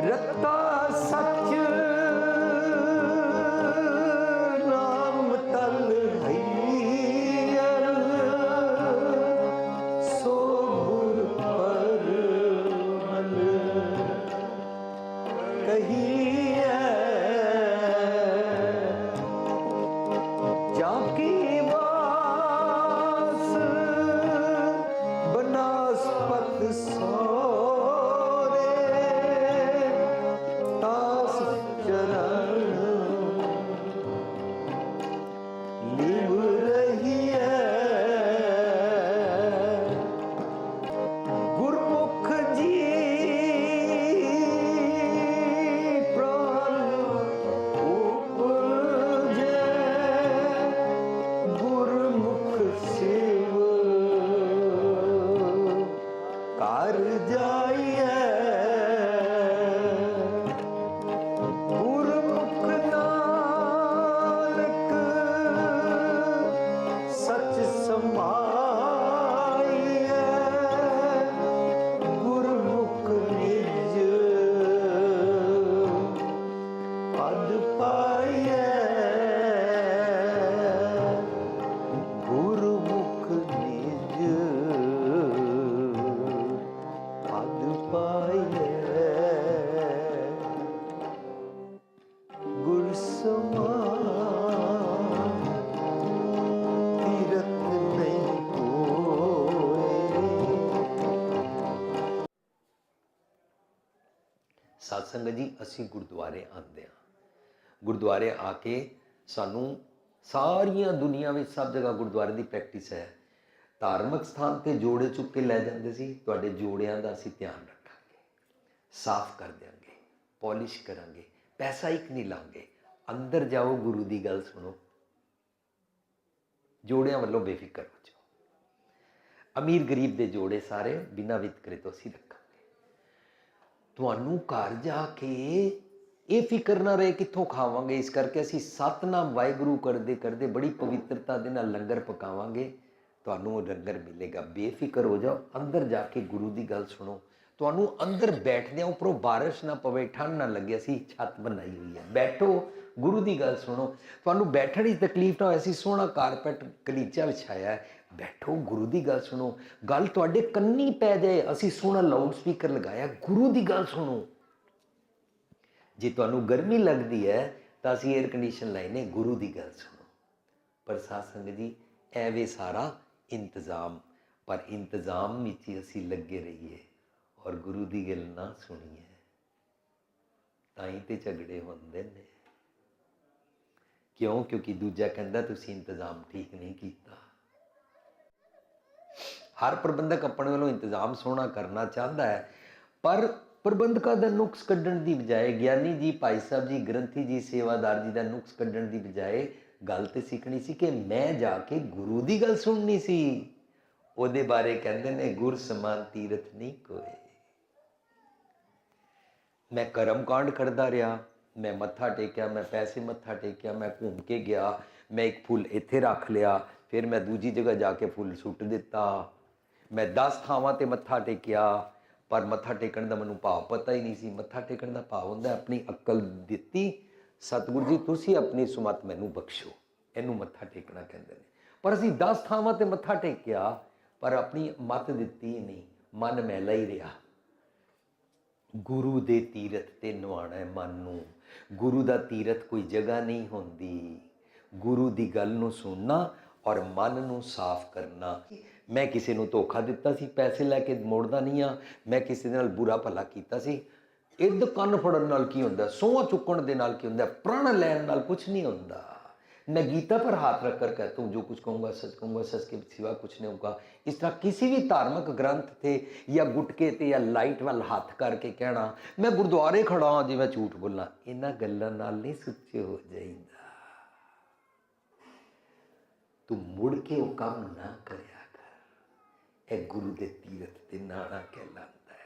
ਰਤਾ ਸੱਚ ਸੰਗਤ ਜੀ, ਅਸੀਂ ਗੁਰਦੁਆਰੇ ਆਉਂਦੇ ਹਾਂ। ਗੁਰਦੁਆਰੇ ਆ ਕੇ ਸਾਨੂੰ ਸਾਰੀਆਂ ਦੁਨੀਆ ਵਿੱਚ ਸਭ ਜਗ੍ਹਾ ਗੁਰਦੁਆਰੇ ਦੀ ਪ੍ਰੈਕਟਿਸ ਹੈ। ਧਾਰਮਿਕ ਸਥਾਨ ਤੇ ਜੋੜੇ ਚੁੱਕ ਕੇ ਲੈ ਜਾਂਦੇ ਸੀ। ਤੁਹਾਡੇ ਜੋੜਿਆਂ ਦਾ ਅਸੀਂ ਧਿਆਨ ਰੱਖਾਂਗੇ। ਸਾਫ਼ ਕਰ ਦਿਆਂਗੇ। ਪਾਲਿਸ਼ ਕਰਾਂਗੇ। ਪੈਸਾ ਇੱਕ ਨਹੀਂ ਲਾਂਗੇ। ਅੰਦਰ ਜਾਓ, ਗੁਰੂ ਦੀ ਗੱਲ ਸੁਣੋ। ਜੋੜਿਆਂ ਵੱਲੋਂ ਬੇਫਿਕਰ ਹੋ ਜਾਓ। ਅਮੀਰ ਗਰੀਬ ਦੇ ਜੋੜੇ ਸਾਰੇ ਬਿਨਾਂ ਵਿਤਕਰੇ ਤੋਂ ਅਸੀਂ ਰੱਖਾਂਗੇ। ਤੁਹਾਨੂੰ ਘਰ ਜਾ ਕੇ ਇਹ ਫਿਕਰ ਨਾ ਰਹੇ ਕਿੱਥੋਂ ਖਾਵਾਂਗੇ। ਇਸ ਕਰਕੇ ਅਸੀਂ ਸਤਨਾਮ ਵਾਹਿਗੁਰੂ ਕਰਦੇ ਕਰਦੇ ਬੜੀ ਪਵਿੱਤਰਤਾ ਦੇ ਨਾਲ ਲੰਗਰ ਪਕਾਵਾਂਗੇ। ਤੁਹਾਨੂੰ ਉਹ ਲੰਗਰ ਮਿਲੇਗਾ। ਬੇਫਿਕਰ ਹੋ ਜਾਓ। ਅੰਦਰ ਜਾ ਕੇ ਗੁਰੂ ਦੀ ਗੱਲ ਸੁਣੋ। ਤੁਹਾਨੂੰ ਅੰਦਰ ਬੈਠਦਿਆਂ ਉੱਪਰੋਂ ਬਾਰਿਸ਼ ਨਾ ਪਵੇ, ਠੰਡ ਨਾ ਲੱਗੇ। ਅਸੀਂ ਛੱਤ ਬਣਾਈ ਹੋਈ ਹੈ। ਬੈਠੋ, ਗੁਰੂ ਦੀ ਗੱਲ ਸੁਣੋ। ਤੁਹਾਨੂੰ ਬੈਠਣ ਦੀ ਤਕਲੀਫ ਨਾ ਹੋਏ। ਅਸੀਂ ਸੋਹਣਾ ਕਾਰਪੈਟ ਕਲੀਚਾ ਵਿਛਾਇਆ ਹੈ। ਬੈਠੋ, ਗੁਰੂ ਦੀ ਗੱਲ ਸੁਣੋ। ਗੱਲ ਤੁਹਾਡੇ ਕੰਨੀ ਪੈ ਜਾਏ, ਅਸੀਂ ਸੋਹਣਾ ਲਾਊਡ ਸਪੀਕਰ ਲਗਾਇਆ, ਗੁਰੂ ਦੀ ਗੱਲ ਸੁਣੋ। ਜੇ ਤੁਹਾਨੂੰ ਗਰਮੀ ਲੱਗਦੀ ਹੈ, ਤਾਂ ਅਸੀਂ 에ਅਰ ਕੰਡੀਸ਼ਨ ਲਾਈਨੇ ਗੁਰੂ ਦੀ ਗੱਲ ਸੁਣੋ। ਪਰ ਸਾਧ ਸੰਗਤ ਜੀ, ਐਵੇਂ ਸਾਰਾ ਇੰਤਜ਼ਾਮ, ਪਰ ਇੰਤਜ਼ਾਮ ਵਿੱਚ ਹੀ ਅਸੀਂ ਲੱਗੇ ਰਹੀਏ ਔਰ ਗੁਰੂ ਦੀ ਗੱਲ ਨਾ ਸੁਣੀਏ। ਤਾਂ ਹੀ ਤੇ ਝਗੜੇ ਹੁੰਦੇ ਨੇ। ਕਿਉਂ? ਕਿਉਂਕਿ ਦੂਜਾ ਕਹਿੰਦਾ, ਤੁਸੀਂ ਇੰਤਜ਼ਾਮ ਠੀਕ ਨਹੀਂ ਕੀਤਾ। ਹਰ ਪ੍ਰਬੰਧਕ ਆਪਣੇ ਵੱਲੋਂ ਇੰਤਜ਼ਾਮ ਸੋਹਣਾ ਕਰਨਾ ਚਾਹੁੰਦਾ ਹੈ, ਪਰ ਪ੍ਰਬੰਧਕਾਂ ਦਾ ਨੁਕਸ ਕੱਢਣ ਦੀ ਬਜਾਏ, ਗਿਆਨੀ ਜੀ, ਭਾਈ ਸਾਹਿਬ ਜੀ, ਗ੍ਰੰਥੀ ਜੀ, ਸੇਵਾਦਾਰ ਜੀ ਦਾ ਨੁਕਸ ਕੱਢਣ ਦੀ ਬਜਾਏ ਗੱਲ ਤੇ ਸਿੱਖਣੀ ਸੀ ਕਿ ਮੈਂ ਜਾ ਕੇ ਗੁਰੂ ਦੀ ਗੱਲ ਸੁਣਨੀ ਸੀ। ਉਹਦੇ ਬਾਰੇ ਕਹਿੰਦੇ ਨੇ, ਗੁਰ ਸਮਾਨ ਤੀਰਥ ਨਹੀਂ ਕੋਈ ਮੈਂ ਕਰਮ ਕਾਂਡ ਕਰਦਾ ਰਿਹਾ, ਮੈਂ ਮੱਥਾ ਟੇਕਿਆ, ਮੈਂ ਪੈਸੇ ਮੱਥਾ ਟੇਕਿਆ, ਮੈਂ ਘੁੰਮ ਕੇ ਗਿਆ, ਮੈਂ ਇੱਕ ਫੁੱਲ ਇੱਥੇ ਰੱਖ ਲਿਆ, ਫਿਰ ਮੈਂ ਦੂਜੀ ਜਗ੍ਹਾ ਜਾ ਕੇ ਫੁੱਲ ਸੁੱਟ ਦਿੱਤਾ। ਮੈਂ 10 ਥਾਵਾਂ ਤੇ ਮੱਥਾ ਟੇਕਿਆ, ਪਰ ਮੱਥਾ ਟੇਕਣ ਦਾ ਮੈਨੂੰ ਭਾਵ ਪਤਾ ਹੀ ਨਹੀਂ ਸੀ। ਮੱਥਾ ਟੇਕਣ ਦਾ ਭਾਵ ਹੁੰਦਾ ਆਪਣੀ ਅਕਲ ਦਿੱਤੀ, ਸਤਿਗੁਰੂ ਜੀ, ਤੁਸੀਂ ਆਪਣੀ ਸੁਮਤ ਮੈਨੂੰ ਬਖਸ਼ੋ। ਇਹਨੂੰ ਮੱਥਾ ਟੇਕਣਾ ਕਹਿੰਦੇ ਨੇ। ਪਰ ਅਸੀਂ 10 ਥਾਵਾਂ ਤੇ ਮੱਥਾ ਟੇਕਿਆ, ਪਰ ਆਪਣੀ ਮਤ ਦਿੱਤੀ ਹੀ ਨਹੀਂ। ਮਨ ਮੈਲਾ ਹੀ ਰਿਹਾ। ਗੁਰੂ ਦੇ ਤੀਰਥ ਤੇ ਨਵਾਣਾ ਹੈ ਮਨ ਨੂੰ। ਗੁਰੂ ਦਾ ਤੀਰਥ ਕੋਈ ਜਗ੍ਹਾ ਨਹੀਂ ਹੁੰਦੀ। ਗੁਰੂ ਦੀ ਗੱਲ ਨੂੰ ਸੁਣਨਾ ਔਰ ਮਨ ਨੂੰ ਸਾਫ਼ ਕਰਨਾ। ਮੈਂ ਕਿਸੇ ਨੂੰ ਧੋਖਾ ਦਿੱਤਾ ਸੀ ਪੈਸੇ ਲੈ ਕੇ ਮੋੜਦਾ ਨਹੀਂ ਆ ਮੈਂ ਕਿਸੇ ਦੇ ਨਾਲ ਬੁਰਾ ਭਲਾ ਕੀਤਾ ਸੀ ਇਦ ਕੰਨ ਫੜਨ ਨਾਲ ਕੀ ਹੁੰਦਾ ਸੋਹ ਚੁੱਕਣ ਦੇ ਨਾਲ ਕੀ ਹੁੰਦਾ ਪ੍ਰਣ ਲੈਣ ਨਾਲ ਕੁਝ ਨਹੀਂ ਹੁੰਦਾ नगीता पर हाथ रख कर कहता हूँ जो कुछ कहूँगा सच कहूँगा सच के सिवा कुछ नहीं होगा इस तरह किसी भी धार्मिक ग्रंथ थे या गुटके थे या लाइट वाल हाथ करके कहना मैं गुरुद्वारे खड़ा हाँ जी मैं झूठ बोलना इन्होंने गलों नहीं सुचे हो जाइंदा तू मुड़ के वो काम ना करया ਇਹ ਗੁਰੂ ਦੇ ਤੀਰਥ ਤੇ ਨਾਣਾ ਕਹਿਲਾਂਦਾ ਹੈ।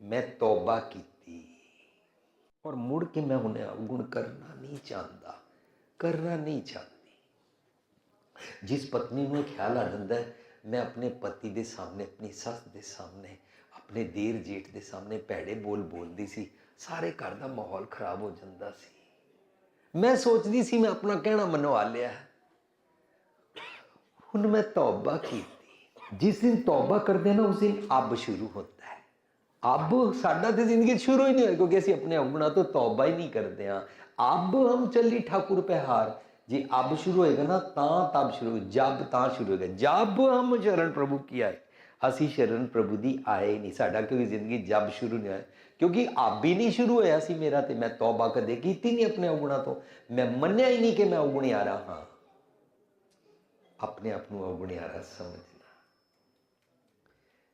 ਮੈਂ ਤੌਬਾ ਕੀਤੀ ਔਰ ਮੁੜ ਕੇ ਮੈਂ ਹੁਣ ਅਵਗੁਣ ਕਰਨਾ ਨਹੀਂ ਚਾਹੁੰਦਾ, ਕਰਨਾ ਨਹੀਂ ਚਾਹੁੰਦੀ। ਜਿਸ ਪਤਨੀ ਨੂੰ ਖਿਆਲ ਆ ਜਾਂਦਾ ਹੈ, ਮੈਂ ਆਪਣੇ ਪਤੀ ਦੇ ਸਾਹਮਣੇ, ਆਪਣੀ ਸੱਸ ਦੇ ਸਾਹਮਣੇ, ਆਪਣੇ ਦੇਰ ਜੇਠ ਦੇ ਸਾਹਮਣੇ ਭੈੜੇ ਬੋਲ ਬੋਲਦੀ ਸੀ, ਸਾਰੇ ਘਰ ਦਾ ਮਾਹੌਲ ਖਰਾਬ ਹੋ ਜਾਂਦਾ ਸੀ। ਮੈਂ ਸੋਚਦੀ ਸੀ ਮੈਂ ਆਪਣਾ ਕਹਿਣਾ ਮਨਵਾ ਲਿਆ ਹੁਣ ਮੈਂ ਤੌਬਾ ਕੀਤੀ। ਜਿਸ ਦਿਨ ਤੌਬਾ ਕਰਦੇ ਹਾਂ ਨਾ ਉਸ ਦਿਨ ਅਬ ਸ਼ੁਰੂ ਹੁੰਦਾ ਹੈ ਅਬ ਸਾਡਾ ਤੇ ਜ਼ਿੰਦਗੀ 'ਚ ਸ਼ੁਰੂ ਹੀ ਨਹੀਂ ਹੋਈ ਕਿਉਂਕਿ ਅਸੀਂ ਆਪਣੇ ਔਗਣਾ ਤੋਂ ਤੌਬਾ ਹੀ ਨਹੀਂ ਕਰਦੇ ਹਾਂ ਅਬ ਹਮ ਚੱਲੀ ਠਾਕੁਰ पे हार ਜੇ ਅਬ ਸ਼ੁਰੂ ਹੋਏਗਾ ਨਾ ਤਾਂ ਤਬ ਸ਼ੁਰੂ ਜਬ ਤਾਂ ਸ਼ੁਰੂ ਹੋਏਗਾ ਜਬ ਹਮ ਸ਼ਰਨ ਪ੍ਰਭੂ ਕੀ ਆਏ ਅਸੀਂ ਸ਼ਰਨ ਪ੍ਰਭੂ ਦੀ ਆਏ ਹੀ ਨਹੀਂ ਸਾਡਾ ਕੋਈ ਜ਼ਿੰਦਗੀ ਜਬ ਸ਼ੁਰੂ ਨਹੀਂ ਹੋਇਆ ਕਿਉਂਕਿ ਅਬ ਹੀ ਨਹੀਂ ਸ਼ੁਰੂ ਹੋਇਆ ਸੀ ਮੇਰਾ ਤੇ ਮੈਂ ਤੌਬਾ ਕਦੇ ਕੀਤੀ ਨਹੀਂ ਆਪਣੇ ਔਗਣਾ ਤੋਂ ਮੈਂ ਮੰਨਿਆ ਹੀ ਨਹੀਂ ਕਿ ਮੈਂ ਔਗਣਿਆਰਾ ਹਾਂ ਆਪਣੇ ਆਪ ਨੂੰ ਔਗਣਿਆਰਾ ਸਮਝਣਾ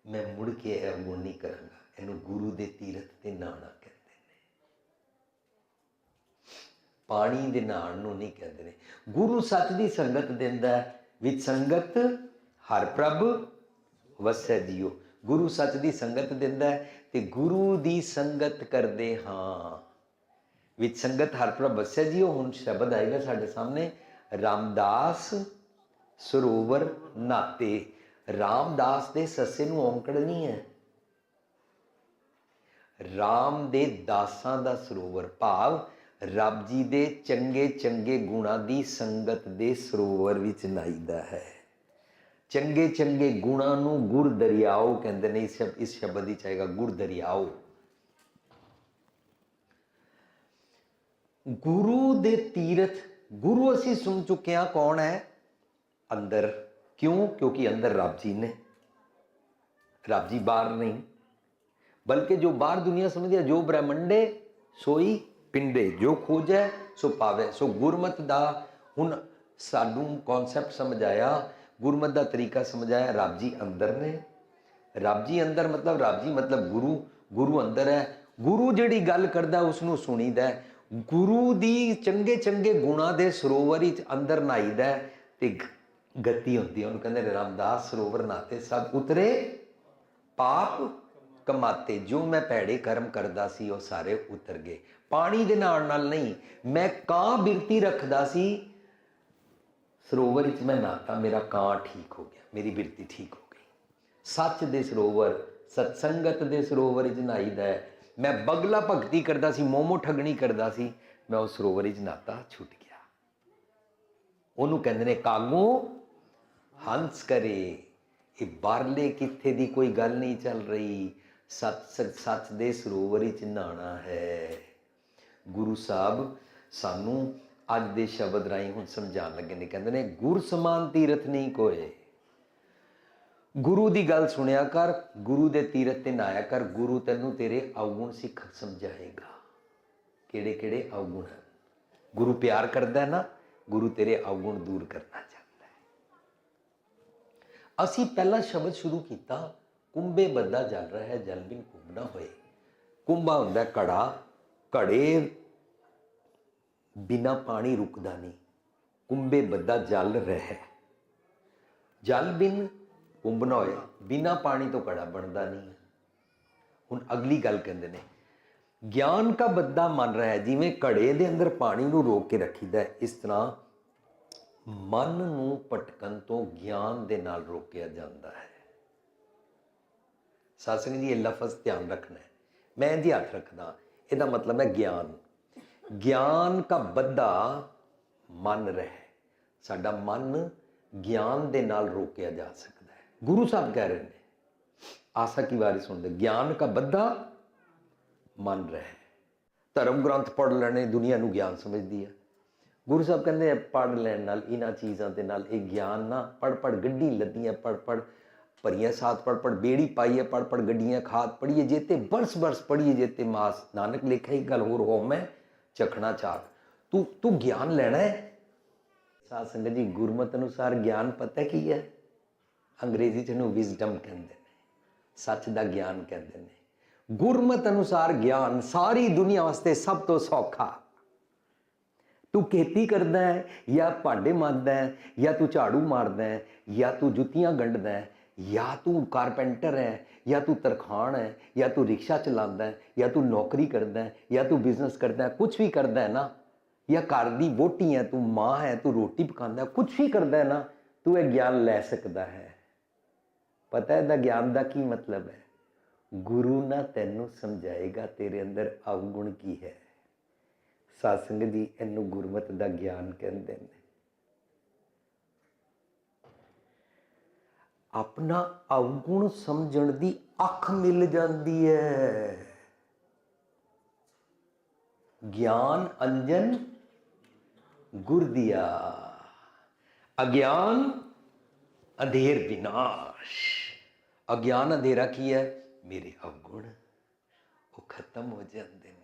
ਮੈਂ ਮੁੜ ਕੇ ਇਹ ਔਗਣ ਨਹੀਂ ਕਰਾਂਗਾ। ਇਹਨੂੰ ਗੁਰੂ ਦੇ ਤੀਰਥ ਤੇ ਨਹਾਉਣਾ ਕਹਿੰਦੇ ਨੇ। ਪਾਣੀ ਦੇ ਨਹਾਉਣ ਨੂੰ ਨਹੀਂ ਕਹਿੰਦੇ ਨੇ। ਗੁਰੂ ਸੱਚ ਦੀ ਸੰਗਤ ਦਿੰਦਾ ਵਿੱਚ ਸੰਗਤ ਹਰ ਪ੍ਰਭ ਵਸੈ ਜੀਓ। ਗੁਰੂ ਸੱਚ ਦੀ ਸੰਗਤ ਦਿੰਦਾ ਤੇ ਗੁਰੂ ਦੀ ਸੰਗਤ ਕਰਦੇ ਹਾਂ। ਵਿੱਚ ਸੰਗਤ ਹਰ ਪ੍ਰਭ ਵਸੈ ਜੀਓ। ਹੁਣ ਸ਼ਬਦ ਆਏਗਾ ਸਾਡੇ ਸਾਹਮਣੇ। ਰਾਮਦਾਸ ਸਰੋਵਰ ਨਾਤੇ ਰਾਮਦਾਸ ਦੇ ਸੱਸੇ ਨੂੰ ਔਂਕੜ ਨਹੀਂ ਹੈ। ਰਾਮ ਦੇ ਦਾਸਾਂ ਦਾ ਸਰੋਵਰ ਭਾਵ ਰੱਬ ਜੀ ਦੇ ਚੰਗੇ ਚੰਗੇ ਗੁਣਾਂ ਦੀ ਸੰਗਤ ਦੇ ਸਰੋਵਰ ਵਿੱਚ ਨਹਾਈਦਾ ਹੈ। ਚੰਗੇ ਚੰਗੇ ਗੁਣਾਂ ਨੂੰ ਗੁਰ ਦਰਿਆਓ ਕਹਿੰਦੇ ਨੇ, ਇਸ ਇਸ ਸ਼ਬਦ ਵਿੱਚ ਆਏਗਾ ਗੁਰ ਦਰਿਆਓ। ਗੁਰੂ ਦੇ ਤੀਰਥ, ਗੁਰੂ ਅਸੀਂ ਸੁਣ ਚੁੱਕੇ ਹਾਂ ਕੌਣ ਹੈ? ਅੰਦਰ। ਕਿਉਂ ਕਿਉਂਕਿ ਅੰਦਰ ਰੱਬ ਜੀ ਨੇ ਰੱਬ ਜੀ ਬਾਹਰ ਨਹੀਂ ਬਲਕਿ ਜੋ ਬਾਹਰ ਦੁਨੀਆ ਸਮਝਦੀ ਹੈ ਜੋ ਬ੍ਰਹਮੰਡੇ ਸੋਈ ਪਿੰਡੇ ਜੋ ਖੋਜੈ ਸੋ ਪਾਵੇ ਸੋ ਗੁਰਮਤ ਦਾ ਹੁਣ ਸਾਨੂੰ ਕਨਸੈਪਟ ਸਮਝਾਇਆ ਗੁਰਮਤ ਦਾ ਤਰੀਕਾ ਸਮਝਾਇਆ ਰੱਬ ਜੀ ਅੰਦਰ ਨੇ ਰੱਬ ਜੀ ਅੰਦਰ ਮਤਲਬ ਰੱਬ ਜੀ ਮਤਲਬ ਗੁਰੂ ਗੁਰੂ ਅੰਦਰ ਹੈ ਗੁਰੂ ਜਿਹੜੀ ਗੱਲ ਕਰਦਾ ਉਸ ਨੂੰ ਸੁਣੀਦਾ ਗੁਰੂ ਦੀ ਚੰਗੇ ਚੰਗੇ ਗੁਣਾਂ ਦੇ ਸਰੋਵਰ ਵਿੱਚ ਅੰਦਰ ਨਹਾਈਦਾ ਤੇ ਗਤੀ ਹੁੰਦੀ ਉਹਨੂੰ ਕਹਿੰਦੇ ਨੇ ਰਾਮਦਾਸ ਸਰੋਵਰ ਨਾਤੇ ਸਭ ਉਤਰੇ, ਪਾਪ ਕਮਾਤੇ, ਜੋ ਮੈਂ ਭੈੜੇ ਕਰਮ ਕਰਦਾ ਸੀ, ਉਹ ਸਾਰੇ ਉਤਰ ਗਏ। ਪਾਣੀ ਦੇ ਨਾਲ ਨਾਲ ਨਹੀਂ, ਮੈਂ ਕਾਂ ਬਿਰਤੀ ਰੱਖਦਾ ਸੀ, ਸਰੋਵਰ ਵਿੱਚ ਮੈਂ ਨਾਤਾ, ਮੇਰਾ ਕਾਂ ਠੀਕ ਹੋ ਗਿਆ, ਮੇਰੀ ਬਿਰਤੀ ਠੀਕ ਹੋ ਗਈ। ਸੱਚ ਦੇ ਸਰੋਵਰ, ਸਤਸੰਗਤ ਦੇ ਸਰੋਵਰ ਵਿੱਚ ਨਹਾਈਦਾ ਹੈ। ਮੈਂ ਬਗਲਾ ਭਗਤੀ ਕਰਦਾ ਸੀ, ਮੋਮੋ ਠਗਣੀ ਕਰਦਾ ਸੀ, ਮੈਂ ਉਸ ਸਰੋਵਰ ਵਿੱਚ ਨਾਤਾ ਛੁੱਟ ਗਿਆ। ਉਹਨੂੰ ਕਹਿੰਦੇ ਨੇ ਕਾਗੂ ਹੰਸ ਕਰੇ। ਇਹ ਬਾਹਰਲੇ ਕਿੱਥੇ ਦੀ ਕੋਈ ਗੱਲ ਨਹੀਂ ਚੱਲ ਰਹੀ। ਸੱਚ ਸੱਚ ਸੱਚ ਦੇ ਸਰੋਵਰ ਵਿੱਚ ਨਹਾਣਾ ਹੈ। ਗੁਰੂ ਸਾਹਿਬ ਸਾਨੂੰ ਅੱਜ ਦੇ ਸ਼ਬਦ ਰਾਹੀਂ ਹੁਣ ਸਮਝਾਉਣ ਲੱਗੇ ਨੇ। ਕਹਿੰਦੇ ਨੇ, ਗੁਰ ਸਮਾਨ ਤੀਰਥ ਨਹੀਂ ਕੋਏ। ਗੁਰੂ ਦੀ ਗੱਲ ਸੁਣਿਆ ਕਰ, ਗੁਰੂ ਦੇ ਤੀਰਥ ਤੇ ਨਾਇਆ ਕਰ, ਗੁਰੂ ਤੈਨੂੰ ਤੇਰੇ ਔਗੁਣ ਸਿੱਖ ਸਮਝਾਏਗਾ। ਕਿਹੜੇ ਕਿਹੜੇ ਔਗੁਣ ਹਨ ਗੁਰੂ ਪਿਆਰ ਕਰਦਾ ਹੈ ਨਾ, ਗੁਰੂ ਤੇਰੇ ਔਗੁਣ ਦੂਰ ਕਰਨਾ ਅਸੀਂ ਪਹਿਲਾ ਸ਼ਬਦ ਸ਼ੁਰੂ ਕੀਤਾ ਕੁੰਬੇ ਬੱਦਾ ਜਲ ਰਿਹਾ ਹੈ, ਜਲ ਬਿਨ ਕੁੰਭ ਨਾ ਹੋਏ। ਕੁੰਬਾ ਹੁੰਦਾ ਹੈ ਘੜਾ, ਘੜੇ ਬਿਨਾ ਪਾਣੀ ਰੁਕਦਾ ਨਹੀਂ। ਕੁੰਬੇ ਬੱਦਾ ਜਲ ਰਿਹਾ ਹੈ। ਜਲ ਬਿਨ ਕੁੰਭ ਨਾ ਹੋਏ, ਬਿਨਾ ਪਾਣੀ ਤੋਂ ਘੜਾ ਬਣਦਾ ਨਹੀਂ। ਹੁਣ ਅਗਲੀ ਗੱਲ ਕਹਿੰਦੇ ਨੇ, ਗਿਆਨ ਕਾ ਬੱਦਾ ਮੰਨ ਰਿਹਾ ਹੈ, ਜਿਵੇਂ ਘੜੇ ਦੇ ਅੰਦਰ ਪਾਣੀ ਨੂੰ ਰੋਕ ਕੇ ਰੱਖੀਦਾ ਇਸ ਤਰ੍ਹਾਂ ਮਨ ਨੂੰ ਭਟਕਣ ਤੋਂ ਗਿਆਨ ਦੇ ਨਾਲ ਰੋਕਿਆ ਜਾਂਦਾ ਹੈ। ਸਾਸੰਗ ਜੀ, ਇਹ ਲਫ਼ਜ਼ ਧਿਆਨ ਰੱਖਣਾ ਹੈ। ਮੈਂ ਜੀ ਹੱਥ ਰੱਖਦਾ ਇਹਦਾ ਮਤਲਬ ਹੈ ਗਿਆਨ। ਗਿਆਨ ਕਾ ਬੱਧਾ ਮਨ ਰਹਿ। ਸਾਡਾ ਮਨ ਗਿਆਨ ਦੇ ਨਾਲ ਰੋਕਿਆ ਜਾ ਸਕਦਾ ਹੈ। ਗੁਰੂ ਸਾਹਿਬ ਕਹਿ ਰਹੇ ਨੇ, ਆਸਾ ਕੀ ਵਾਰੀ ਸੁਣਦੇ, ਗਿਆਨ ਕਾ ਬੱਧਾ ਮਨ ਰਹਿ। ਧਰਮ ਗ੍ਰੰਥ ਪੜ੍ਹ ਲੈਣੇ, ਦੁਨੀਆ ਨੂੰ ਗਿਆਨ ਸਮਝਦੀ ਹੈ। ਗੁਰੂ ਸਾਹਿਬ ਕਹਿੰਦੇ ਆ, ਪੜ੍ਹ ਲੈਣ ਨਾਲ ਇਹਨਾਂ ਚੀਜ਼ਾਂ ਦੇ ਨਾਲ ਇਹ ਗਿਆਨ ਨਾ ਪੜ ਪੜ ਗੱਡੀ ਲੱਦੀਆਂ ਪੜ ਪੜ ਭਰੀਆਂ ਸਾਥ ਪੜ ਪੜ ਬੇੜੀ ਪਾਈਏ ਪੜ ਪੜ ਗੱਡੀਆਂ ਖਾਤ ਪੜੀਏ ਜੇਤੇ ਬਰਸ ਬਰਸ ਪੜੀਏ ਜੇਤੇ ਮਾਸ। ਨਾਨਕ ਲਿਖਿਆ ਹੀ ਗੱਲ ਹੋਰ ਹੋਮ ਮੈਂ ਚਖਣਾ ਚਾਕ। ਤੂੰ ਤੂੰ ਗਿਆਨ ਲੈਣਾ ਹੈ? ਸਾਧ ਸੰਗਤ ਜੀ, ਗੁਰਮਤ ਅਨੁਸਾਰ ਗਿਆਨ ਪਤਾ ਕੀ ਹੈ? ਅੰਗਰੇਜ਼ੀ ਚ ਨੂੰ ਵਿਜ਼ਡਮ ਕਹਿੰਦੇ ਨੇ। ਸੱਚ ਦਾ ਗਿਆਨ ਕਹਿੰਦੇ ਨੇ। ਗੁਰਮਤ ਅਨੁਸਾਰ ਗਿਆਨ ਸਾਰੀ ਦੁਨੀਆ ਵਾਸਤੇ ਸਭ ਤੋਂ ਸੌਖਾ। ਤੂੰ ਖੇਤੀ ਕਰਦਾ ਹੈ, ਜਾਂ ਭਾਂਡੇ ਮਾਂਜਦਾ ਹੈ, ਜਾਂ ਤੂੰ ਝਾੜੂ ਮਾਰਦਾ ਹੈ, ਜਾਂ ਤੂੰ ਜੁੱਤੀਆਂ ਗੰਢਦਾ ਹੈ, ਜਾਂ ਤੂੰ ਕਾਰਪੈਂਟਰ ਹੈ, ਜਾਂ ਤੂੰ ਤਰਖਾਣ ਹੈ, ਜਾਂ ਤੂੰ ਰਿਕਸ਼ਾ ਚਲਾਉਂਦਾ ਹੈ, ਜਾਂ ਤੂੰ ਨੌਕਰੀ ਕਰਦਾ ਹੈ, ਜਾਂ ਤੂੰ ਬਿਜ਼ਨਸ ਕਰਦਾ ਹੈ ਕੁਝ ਵੀ ਕਰਦਾ ਹੈ ਨਾ। ਜਾਂ ਘਰ ਦੀ ਵੋਟੀ ਹੈ, ਤੂੰ ਮਾਂ ਹੈ, ਤੂੰ ਰੋਟੀ ਪਕਾਉਂਦਾ ਹੈ ਕੁਝ ਵੀ ਕਰਦਾ ਹੈ ਨਾ, ਤੂੰ ਇਹ ਗਿਆਨ ਲੈ ਸਕਦਾ ਹੈ। ਪਤਾ ਹੈ ਦਾ ਗਿਆਨ ਦਾ ਕੀ ਮਤਲਬ ਹੈ? ਗੁਰੂ ਨਾ ਤੈਨੂੰ ਸਮਝਾਏਗਾ ਤੇਰੇ ਅੰਦਰ ਅਵਗੁਣ ਕੀ ਹੈ। ਸਾਸੰਗ ਜੀ ਇਹਨੂੰ ਗੁਰਮਤ ਦਾ ਗਿਆਨ ਕਹਿੰਦੇ ਨੇ। ਆਪਣਾ ਅਵਗੁਣ ਸਮਝਣ ਦੀ ਅੱਖ ਮਿਲ ਜਾਂਦੀ ਹੈ ਗਿਆਨ ਅੰਜਨ ਗੁਰ ਦਿਆ। ਅਗਿਆਨ ਅੰਧੇਰ ਵਿਨਾਸ਼। ਅਗਿਆਨ ਅੰਧੇਰਾ ਕੀ ਹੈ ਮੇਰੇ ਅਵਗੁਣ, ਉਹ ਖਤਮ ਹੋ ਜਾਂਦੇ ਨੇ।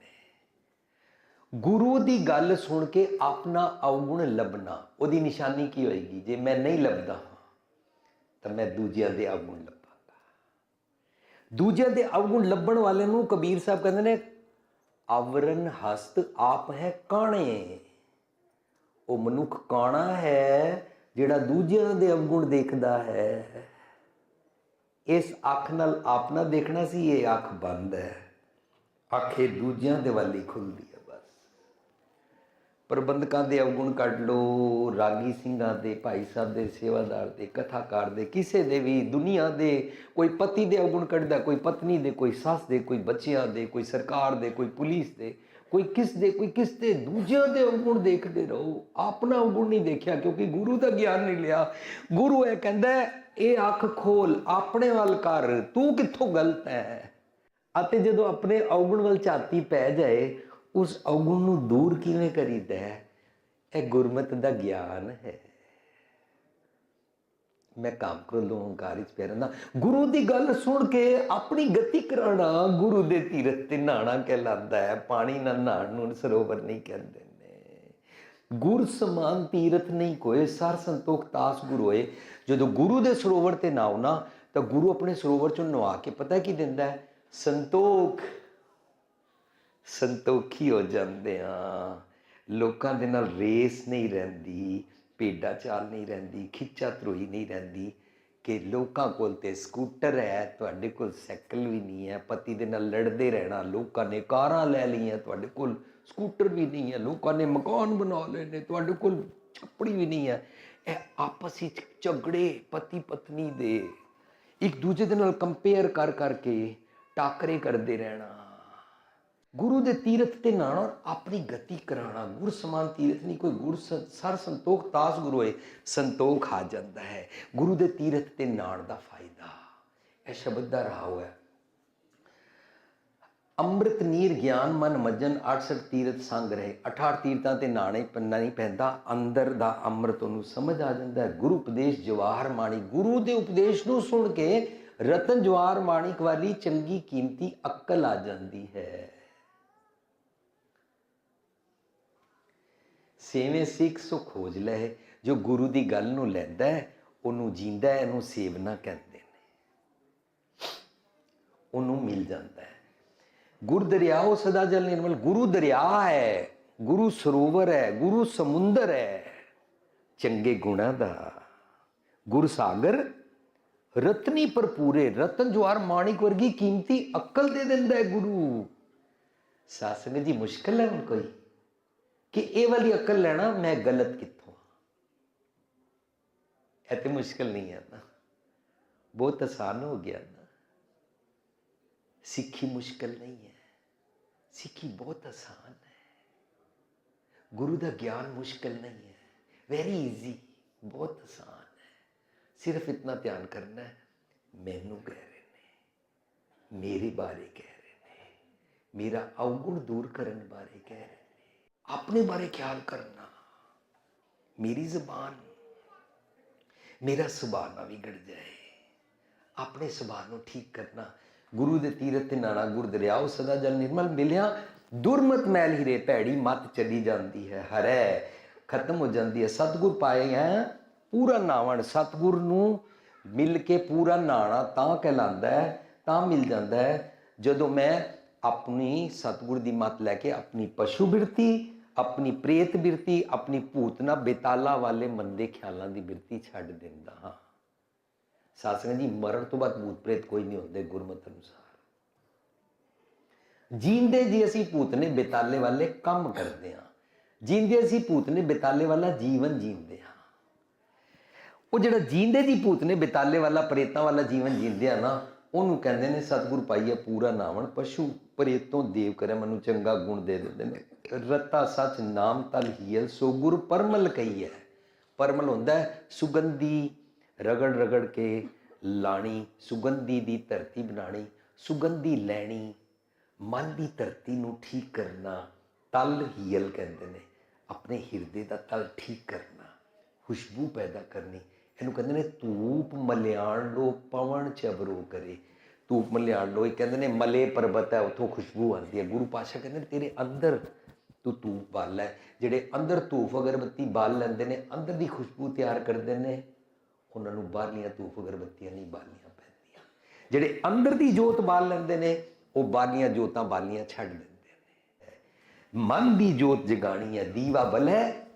ਗੁਰੂ ਦੀ ਗੱਲ ਸੁਣ ਕੇ ਆਪਣਾ ਅਵਗੁਣ ਲੱਭਣਾ, ਉਹਦੀ ਨਿਸ਼ਾਨੀ ਕੀ ਹੋਏਗੀ? ਜੇ ਮੈਂ ਨਹੀਂ ਲੱਭਦਾ ਹਾਂ, ਤਾਂ ਮੈਂ ਦੂਜਿਆਂ ਦੇ ਅਵਗੁਣ ਲੱਭਾਂਗਾ। ਦੂਜਿਆਂ ਦੇ ਅਵਗੁਣ ਲੱਭਣ ਵਾਲੇ ਨੂੰ ਕਬੀਰ ਸਾਹਿਬ ਕਹਿੰਦੇ ਨੇ ਆਵਰਨ ਹਸਤ ਆਪ ਹੈ ਕਾਣੇ। ਉਹ ਮਨੁੱਖ ਕਾਣਾ ਹੈ ਜਿਹੜਾ ਦੂਜਿਆਂ ਦੇ ਅਵਗੁਣ ਦੇਖਦਾ ਹੈ। ਇਸ ਅੱਖ ਨਾਲ ਆਪਣਾ ਦੇਖਣਾ ਸੀ, ਇਹ ਅੱਖ ਬੰਦ ਹੈ। ਅੱਖ ਇਹ ਦੂਜਿਆਂ ਦੇ ਵੱਲ ਹੀ ਖੁੱਲਦੀ ਹੈ ਪ੍ਰਬੰਧਕਾਂ ਦੇ ਅਵਗੁਣ ਕੱਢ ਲੋ ਰਾਗੀ ਸਿੰਘਾਂ ਦੇ, ਭਾਈ ਸਾਹਿਬ ਦੇ ਸੇਵਾਦਾਰ ਦੇ, ਕਥਾਕਾਰ ਦੇ, ਕਿਸੇ ਦੇ ਵੀ ਦੁਨੀਆ ਦੇ ਕੋਈ ਪਤੀ ਦੇ ਅਵਗੁਣ ਕੱਢਦਾ, ਕੋਈ ਪਤਨੀ ਦੇ, ਕੋਈ ਸੱਸ ਦੇ, ਕੋਈ ਬੱਚਿਆਂ ਦੇ, ਕੋਈ ਸਰਕਾਰ ਦੇ, ਕੋਈ ਪੁਲਿਸ ਦੇ, ਕੋਈ ਕਿਸ ਦੇ, ਕੋਈ ਕਿਸ ਦੇ, ਦੂਜਿਆਂ ਦੇ ਅਵਗੁਣ ਦੇਖਦੇ ਰਹੋ। ਆਪਣਾ ਅਵਗੁਣ ਨਹੀਂ ਦੇਖਿਆ ਕਿਉਂਕਿ ਗੁਰੂ ਦਾ ਗਿਆਨ ਨਹੀਂ ਲਿਆ। ਗੁਰੂ ਇਹ ਕਹਿੰਦਾ ਇਹ ਅੱਖ ਖੋਲ, ਆਪਣੇ ਵੱਲ ਕਰ, ਤੂੰ ਕਿੱਥੋਂ ਗਲਤ ਹੈ? ਅਤੇ ਜਦੋਂ ਆਪਣੇ ਅਵਗੁਣ ਵੱਲ ਝਾਤੀ ਪੈ ਜਾਏ ਉਸ ਅਵਗੁਣ ਨੂੰ ਦੂਰ ਕਿਵੇਂ ਕਰੀਦਾ ਹੈ ਇਹ ਗੁਰਮਤ ਦਾ ਗਿਆਨ ਹੈ ਮੈਂ ਕੰਮ ਕਰੋ ਲੋਹੰਕਾਰ ਵਿੱਚ ਪੈਰਨਾ ਗੁਰੂ ਦੀ ਗੱਲ ਸੁਣ ਕੇ ਆਪਣੀ ਗਤੀ ਕਰਾਣਾ ਗੁਰੂ ਦੇ ਤੀਰਥ ਤੇ ਨਹਾਣਾ ਕਹਿਲਾਂਦਾ ਹੈ ਪਾਣੀ ਨਾਲ ਨਹਾਣ ਨੂੰ ਸਰੋਵਰ ਨਹੀਂ ਕਹਿੰਦੇ ਨੇ ਗੁਰ ਸਮਾਨ ਤੀਰਥ ਨਹੀਂ ਕੋਏ ਸਰ ਸੰਤੋਖ ਤਾਸ ਗੁਰੂ ਹੋਏ ਜਦੋਂ ਗੁਰੂ ਦੇ ਸਰੋਵਰ ਤੇ ਨਹਾਓ ਨਾ ਤਾਂ ਗੁਰੂ ਆਪਣੇ ਸਰੋਵਰ ਚੋਂ ਨਵਾ ਕੇ ਪਤਾ ਕੀ ਦਿੰਦਾ ਹੈ ਸੰਤੋਖ ਸੰਤੋਖੀ ਹੋ ਜਾਂਦੇ ਆ ਲੋਕਾਂ ਦੇ ਨਾਲ ਰੇਸ ਨਹੀਂ ਰਹਿੰਦੀ, ਭੇਡਾਂ ਚਾਲ ਨਹੀਂ ਰਹਿੰਦੀ, ਖਿੱਚਾ ਤਰੋਈ ਨਹੀਂ ਰਹਿੰਦੀ ਕਿ ਲੋਕਾਂ ਕੋਲ ਤੇ ਸਕੂਟਰ ਹੈ, ਤੁਹਾਡੇ ਕੋਲ ਸਾਈਕਲ ਵੀ ਨਹੀਂ ਹੈ, ਪਤੀ ਦੇ ਨਾਲ ਲੜਦੇ ਰਹਿਣਾ, ਲੋਕਾਂ ਨੇ ਕਾਰਾਂ ਲੈ ਲਈਆਂ, ਤੁਹਾਡੇ ਕੋਲ ਸਕੂਟਰ ਵੀ ਨਹੀਂ ਹੈ, ਲੋਕਾਂ ਨੇ ਮਕਾਨ ਬਣਾ ਲਏ ਨੇ, ਤੁਹਾਡੇ ਕੋਲ ਛੱਪੜੀ ਵੀ ਨਹੀਂ ਹੈ। ਇਹ ਆਪਸ ਵਿੱਚ ਝਗੜੇ ਪਤੀ ਪਤਨੀ ਦੇ, ਇੱਕ ਦੂਜੇ ਦੇ ਨਾਲ ਕੰਪੇਅਰ ਕਰ ਕਰਕੇ ਟਾਕਰੇ ਕਰਦੇ ਰਹਿਣਾ। ਗੁਰੂ ਦੇ ਤੀਰਥ ਤੇ ਨਾਣਾ ਔਰ ਆਪਣੀ ਗਤੀ ਕਰਾਣਾ ਗੁਰ ਸਮਾਨ ਤੀਰਥ ਨਹੀਂ, ਕੋਈ ਗੁਰ ਸਰ ਸੰਤੋਖ, ਤਾਸ ਗੁਰੂ ਹੋਏ, ਸੰਤੋਖ ਆ ਜਾਂਦਾ ਹੈ। ਗੁਰੂ ਦੇ ਤੀਰਥ ਤੇ ਨਾਣ ਦਾ ਫਾਇਦਾ। ਇਹ ਸ਼ਬਦ ਦਾ ਰਹਾ ਹੋਇਆ ਅੰਮ੍ਰਿਤ, ਨੀਰ, ਗਿਆਨ, ਮਨ, ਮੱਜਨ 68 ਤੀਰਥ ਸੰਗ ਰਹੇ। 68 ਤੀਰਥਾਂ ਤੇ ਨਾਣੇ, ਪੰਨਾ ਨਹੀਂ ਪੈਂਦਾ। ਅੰਦਰ ਦਾ ਅੰਮ੍ਰਿਤ ਉਹਨੂੰ ਸਮਝ ਆ ਜਾਂਦਾ ਹੈ। ਗੁਰੂ ਉਪਦੇਸ਼, ਜਵਾਹਰ ਮਾਣੀ। ਗੁਰੂ ਦੇ ਉਪਦੇਸ਼ ਨੂੰ ਸੁਣ ਕੇ ਰਤਨ, ਜਵਾਹਰ ਮਾਣਿਕ ਵਾਲੀ ਚੰਗੀ ਕੀਮਤੀ ਅਕਲ ਆ ਜਾਂਦੀ ਹੈ। ਸੇਵੇਂ ਸਿੱਖ ਸੋ ਖੋਜ ਲਏ ਜੋ ਗੁਰੂ ਦੀ ਗੱਲ ਨੂੰ ਲੈਂਦਾ ਹੈ, ਉਹਨੂੰ ਜੀਂਦਾ ਹੈ, ਇਹਨੂੰ ਸੇਵਨਾ ਕਹਿੰਦੇ ਨੇ। ਉਹਨੂੰ ਮਿਲ ਜਾਂਦਾ ਹੈ। ਗੁਰ ਦਰਿਆਓ ਸਦਾ ਜਲ ਨਿਰਮਲ, ਗੁਰੂ ਦਰਿਆ ਹੈ, ਗੁਰੂ ਸਰੋਵਰ ਹੈ, ਗੁਰੂ ਸਮੁੰਦਰ ਹੈ, ਚੰਗੇ ਗੁਣਾ ਦਾ। ਗੁਰ ਸਾਗਰ, ਰਤਨੀ ਭਰਪੂਰੇ, ਰਤਨ ਜਵਾਰ ਮਾਣਿਕ ਵਰਗੀ ਕੀਮਤੀ ਅਕਲ ਦੇ ਦਿੰਦਾ ਹੈ ਗੁਰੂ। ਸਾਸੰਗ ਜੀ, ਮੁਸ਼ਕਲ ਹੈ ਹੁਣ ਕੋਈ? ਕਿ ਇਹ ਵਾਲੀ ਅਕਲ ਲੈਣਾ ਮੈਂ ਗਲਤ ਕਿੱਥੋਂ ਹਾਂ ਇਹ ਤੇ ਮੁਸ਼ਕਲ ਨਹੀਂ ਹੈ ਨਾ। ਬਹੁਤ ਆਸਾਨ ਹੋ ਗਿਆ ਨਾ। ਸਿੱਖੀ ਮੁਸ਼ਕਲ ਨਹੀਂ ਹੈ। ਸਿੱਖੀ ਬਹੁਤ ਆਸਾਨ ਹੈ। ਗੁਰੂ ਦਾ ਗਿਆਨ ਮੁਸ਼ਕਲ ਨਹੀਂ ਹੈ। ਵੈਰੀ ਈਜ਼ੀ ਬਹੁਤ ਆਸਾਨ ਹੈ। ਸਿਰਫ ਇਤਨਾ ਧਿਆਨ ਕਰਨਾ ਹੈ, ਮੈਨੂੰ ਕਹਿ ਰਹੇ ਨੇ, ਮੇਰੇ ਬਾਰੇ ਕਹਿ ਰਹੇ ਨੇ, ਮੇਰਾ ਅਵਗੁਣ ਦੂਰ ਕਰਨ ਬਾਰੇ ਕਹਿ ਰਹੇ ਆਪਣੇ ਬਾਰੇ ਖਿਆਲ ਕਰਨਾ ਮੇਰੀ ਜ਼ਬਾਨ ਮੇਰਾ ਸੁਭਾਅ ਨਾ ਵਿਗੜ ਜਾਏ ਆਪਣੇ ਸੁਭਾਅ ਨੂੰ ਠੀਕ ਕਰਨਾ ਗੁਰੂ ਦੇ ਤੀਰਥ ਤੇ ਨਾਣਾ ਗੁਰ ਦਰਿਆਓ ਸਦਾ ਜਲ ਨਿਰਮਲ ਮਿਲਿਆ ਦੁਰਮਤ ਮੈਲ ਹੀਰੇ ਭੈੜੀ ਮਤ ਚਲੀ ਜਾਂਦੀ ਹੈ ਹਰੈ ਖਤਮ ਹੋ ਜਾਂਦੀ ਹੈ ਸਤਗੁਰ ਪਾਏ ਹੈ ਪੂਰਾ ਨਾਵਣ ਸਤਗੁਰ ਨੂੰ ਮਿਲ ਕੇ ਪੂਰਾ ਨਾਣਾ ਤਾਂ ਕਹਿਲਾਂਦਾ ਹੈ ਤਾਂ ਮਿਲ ਜਾਂਦਾ ਹੈ ਜਦੋਂ ਮੈਂ ਆਪਣੀ ਸਤਗੁਰ ਦੀ ਮਤ ਲੈ ਕੇ ਆਪਣੀ ਪਸ਼ੂ ਬਿਰਤੀ ਆਪਣੀ ਪ੍ਰੇਤ ਬਿਰਤੀ, ਆਪਣੀ ਭੂਤਨਾ ਬੇਤਾਲਾ ਵਾਲੇ ਮੰਦੇ ਖਿਆਲਾਂ ਦੀ ਬਿਰਤੀ ਛੱਡ ਦਿੰਦਾ ਹਾਂ। ਸਾਸੰਗ ਜੀ, ਮਰਨ ਤੋਂ ਬਾਅਦ ਭੂਤ ਪ੍ਰੇਤ ਕੋਈ ਨਹੀਂ ਹੁੰਦੇ ਗੁਰਮਤ ਅਨੁਸਾਰ। ਜੀਂਦੇ ਜੀ ਅਸੀਂ ਭੂਤਨੇ ਬੇਤਾਲੇ ਵਾਲੇ ਕੰਮ ਕਰਦੇ ਹਾਂ। ਜੀਂਦੇ ਅਸੀਂ ਭੂਤਨੇ ਬੇਤਾਲੇ ਵਾਲਾ ਜੀਵਨ ਜੀਂਦੇ ਹਾਂ। ਉਹ ਜਿਹੜਾ ਜੀਂਦੇ ਦੀ ਭੂਤ ਨੇ ਬੇਤਾਲੇ ਵਾਲਾ, ਪ੍ਰੇਤਾਂ ਵਾਲਾ ਜੀਵਨ ਜੀਂਦੇ ਆ ਨਾ ਉਹਨੂੰ ਕਹਿੰਦੇ ਨੇ, ਸਤਿਗੁਰ ਪਾਈਏ ਪੂਰਾ ਨਾਵਣ ਪਸ਼ੂ ਪ੍ਰੇਤੋਂ ਦੇਵ ਕਰੇ ਮੈਨੂੰ ਚੰਗਾ ਗੁਣ ਦੇ ਦਿੰਦੇ ਨੇ। ਰਤਾ ਸੱਚ ਨਾਮ ਤਲ ਹੀਲ, ਸੋ ਗੁਰ ਪਰਮਲ ਹੈ। ਪਰਮਲ ਹੁੰਦਾ ਸੁਗੰਧੀ ਰਗੜ ਰਗੜ ਕੇ ਲਾਣੀ, ਸੁਗੰਧੀ ਦੀ ਧਰਤੀ ਬਣਾਣੀ, ਸੁਗੰਧੀ ਲੈਣੀ, ਮਨ ਦੀ ਧਰਤੀ ਨੂੰ ਠੀਕ ਕਰਨਾ, ਤਲ ਹੀਲ ਕਹਿੰਦੇ ਨੇ। ਆਪਣੇ ਹਿਰਦੇ ਦਾ ਤਲ ਠੀਕ ਕਰਨਾ, ਖੁਸ਼ਬੂ ਪੈਦਾ ਕਰਨੀ ਇਹਨੂੰ ਕਹਿੰਦੇ ਨੇ ਧੂਪ ਮਲਿਆਣ ਲੋ, ਪਵਨ ਚਬਰੋ ਕਰੇ। ਧੂਪ ਮਲਿਆਣ ਲੋ, ਇਹ ਕਹਿੰਦੇ ਨੇ ਮਲੇ ਪਰਬਤ ਹੈ, ਉੱਥੋਂ ਖੁਸ਼ਬੂ ਆਉਂਦੀ ਹੈ। ਗੁਰੂ ਪਾਸ਼ਾ ਕਹਿੰਦੇ ਨੇ, ਤੇਰੇ ਅੰਦਰ ਤੂੰ ਧੂਪ ਬਾਲ ਹੈ। ਜਿਹੜੇ ਅੰਦਰ ਧੂਪ ਅਗਰਬੱਤੀ ਬਾਲ ਲੈਂਦੇ ਨੇ, ਅੰਦਰ ਦੀ ਖੁਸ਼ਬੂ ਤਿਆਰ ਕਰਦੇ ਨੇ, ਉਹਨਾਂ ਨੂੰ ਬਾਹਰਲੀਆਂ ਧੂਪ ਅਗਰਬੱਤੀਆਂ ਨਹੀਂ ਬਾਲਣੀਆਂ ਪੈਂਦੀਆਂ। ਜਿਹੜੇ ਅੰਦਰ ਦੀ ਜੋਤ ਬਾਲ ਲੈਂਦੇ ਨੇ, ਉਹ ਬਾਹਰਲੀਆਂ ਜੋਤਾਂ ਬਾਲੀਆਂ ਛੱਡ ਦਿੰਦੇ ਨੇ। ਮਨ ਦੀ ਜੋਤ ਜਗਾਣੀ ਹੈ, ਦੀਵਾ ਬਲ ਹੈ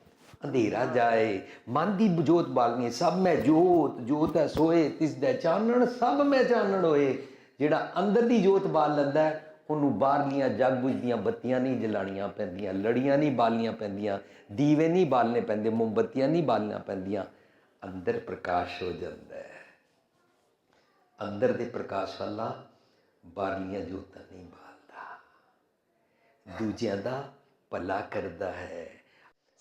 ਅੰਧੇਰਾ ਜਾਏ ਮਨ ਦੀ ਜੋਤ ਬਾਲਨੀ ਸਭ ਮੈਂ ਜੋਤ ਜੋਤ ਹੈ ਸੋਏ ਤਿਸ ਦਾ ਚਾਨਣ ਸਭ ਮੈਂ ਚਾਨਣ ਹੋਏ। ਜਿਹੜਾ ਅੰਦਰ ਦੀ ਜੋਤ ਬਾਲ ਲੈਂਦਾ ਹੈ, ਉਹਨੂੰ ਬਾਹਰਲੀਆਂ ਜਗ ਬੁਝਦੀਆਂ ਬੱਤੀਆਂ ਨਹੀਂ ਜਲਾਣੀਆਂ ਪੈਂਦੀਆਂ ਲੜੀਆਂ ਨਹੀਂ ਬਾਲਣੀਆਂ ਪੈਂਦੀਆਂ ਦੀਵੇ ਨਹੀਂ ਬਾਲਣੇ ਪੈਂਦੇ ਮੋਮਬੱਤੀਆਂ ਨਹੀਂ ਬਾਲਣੀਆਂ ਪੈਂਦੀਆਂ। ਅੰਦਰ ਪ੍ਰਕਾਸ਼ ਹੋ ਜਾਂਦਾ ਹੈ। ਅੰਦਰ ਦੇ ਪ੍ਰਕਾਸ਼ ਵਾਲਾ ਬਾਹਰਲੀਆਂ ਜੋਤਾਂ ਨਹੀਂ ਬਾਲਦਾ। ਦੂਜਿਆਂ ਦਾ ਭਲਾ ਕਰਦਾ ਹੈ।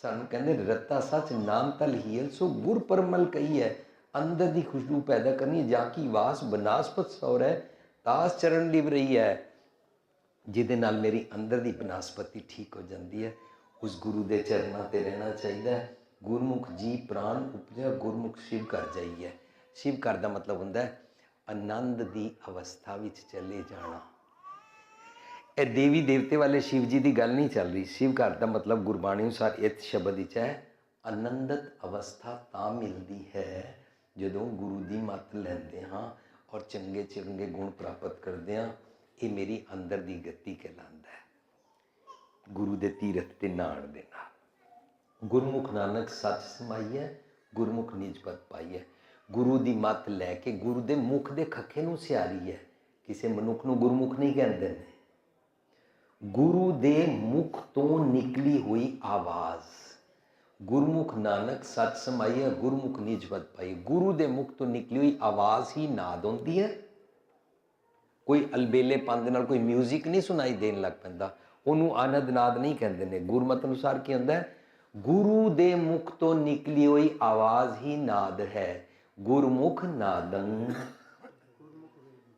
ਸਾਨੂੰ ਕਹਿੰਦੇ ਰਤਾ ਸੱਚ ਨਾਮ ਤਲ ਹੀਲ ਸੋ ਗੁਰ ਪਰਮਲ ਕਹੀ ਹੈ, ਅੰਦਰ ਦੀ ਖੁਸ਼ਬੂ ਪੈਦਾ ਕਰਨੀ ਜਾਂ ਕੀ ਵਾਸ ਬਨਾਸਪਤ ਸੌਰ ਹੈ, ਤਾਸ ਚਰਨ ਲਿਵ ਰਹੀ ਹੈ, ਜਿਹਦੇ ਨਾਲ ਮੇਰੀ ਅੰਦਰ ਦੀ ਬਨਾਸਪਤੀ ਠੀਕ ਹੋ ਜਾਂਦੀ ਹੈ। ਉਸ ਗੁਰੂ ਦੇ ਚਰਨਾਂ ਤੇ ਰਹਿਣਾ ਚਾਹੀਦਾ ਹੈ। ਗੁਰਮੁਖ ਜੀ ਪ੍ਰਾਨ ਉਪਜਾ ਗੁਰਮੁਖ ਸ਼ਿਵ ਕਰ ਜਾਈਏ। ਸ਼ਿਵ ਕਰ ਦਾ ਮਤਲਬ ਹੁੰਦਾ ਹੈ, ਆਨੰਦ ਦੀ ਅਵਸਥਾ ਵਿੱਚ ਚਲੇ ਜਾਣਾ। ਇਹ ਦੇਵੀ ਦੇਵਤੇ ਵਾਲੇ ਸ਼ਿਵ ਜੀ ਦੀ ਗੱਲ ਨਹੀਂ ਚੱਲ ਰਹੀ। ਸ਼ਿਵ ਘਰ ਦਾ ਮਤਲਬ ਗੁਰਬਾਣੀ ਅਨੁਸਾਰ ਇਹ ਸ਼ਬਦ ਵਿੱਚ ਹੈ ਆਨੰਦਤ ਅਵਸਥਾ ਤਾਂ ਮਿਲਦੀ ਹੈ ਜਦੋਂ ਗੁਰੂ ਦੀ ਮੱਤ ਲੈਂਦੇ ਹਾਂ ਔਰ ਚੰਗੇ ਚੰਗੇ ਗੁਣ ਪ੍ਰਾਪਤ ਕਰਦੇ ਹਾਂ। ਇਹ ਮੇਰੀ ਅੰਦਰ ਦੀ ਗਤੀ ਕਹਿਲਾਉਂਦਾ ਹੈ। ਗੁਰੂ ਦੇ ਤੀਰਥ ਤੇ ਨਾਣ ਦੇ ਨਾਲ। ਗੁਰਮੁਖ ਨਾਨਕ ਸੱਚ ਸਮਾਈਐ ਗੁਰਮੁਖ ਨਿਜ ਪਦ ਪਾਈਐ ਗੁਰੂ ਦੀ ਮੱਤ ਲੈ ਕੇ ਗੁਰੂ ਦੇ ਮੁਖ ਦੇ ਖੱਖੇ ਨੂੰ ਸਿਆਰੀ ਹੈ। ਕਿਸੇ ਮਨੁੱਖ ਨੂੰ ਗੁਰਮੁਖ ਨਹੀਂ ਕਹਿੰਦੇ ਨੇ। ਗੁਰੂ ਦੇ ਮੁਖ ਤੋਂ ਨਿਕਲੀ ਹੋਈ ਆਵਾਜ਼। ਗੁਰਮੁਖ ਨਾਨਕ ਸਤ ਸਮਾਈਏ ਗੁਰਮੁਖ ਨਿਜਵਤ ਪਦ ਪਾਈ। ਗੁਰੂ ਦੇ ਮੁਖ ਤੋਂ ਨਿਕਲੀ ਹੋਈ ਆਵਾਜ਼ ਹੀ ਨਾਦ ਹੁੰਦੀ ਹੈ। ਕੋਈ ਅਲਬੇਲੇ ਪੰਦ ਨਾਲ ਕੋਈ 뮤직 ਨਹੀਂ ਸੁਣਾਈ ਦੇਣ ਲੱਗ ਪੈਂਦਾ। ਉਹਨੂੰ ਆਨੰਦ ਨਾਦ ਨਹੀਂ ਕਹਿੰਦੇ ਨੇ। ਗੁਰਮਤ ਅਨੁਸਾਰ ਕੀ ਹੁੰਦਾ ਹੈ? ਗੁਰੂ ਦੇ ਮੁਖ ਤੋਂ ਨਿਕਲੀ ਹੋਈ ਆਵਾਜ਼ ਹੀ ਨਾਦ ਹੈ। ਗੁਰਮੁਖ ਨਾਦੰ।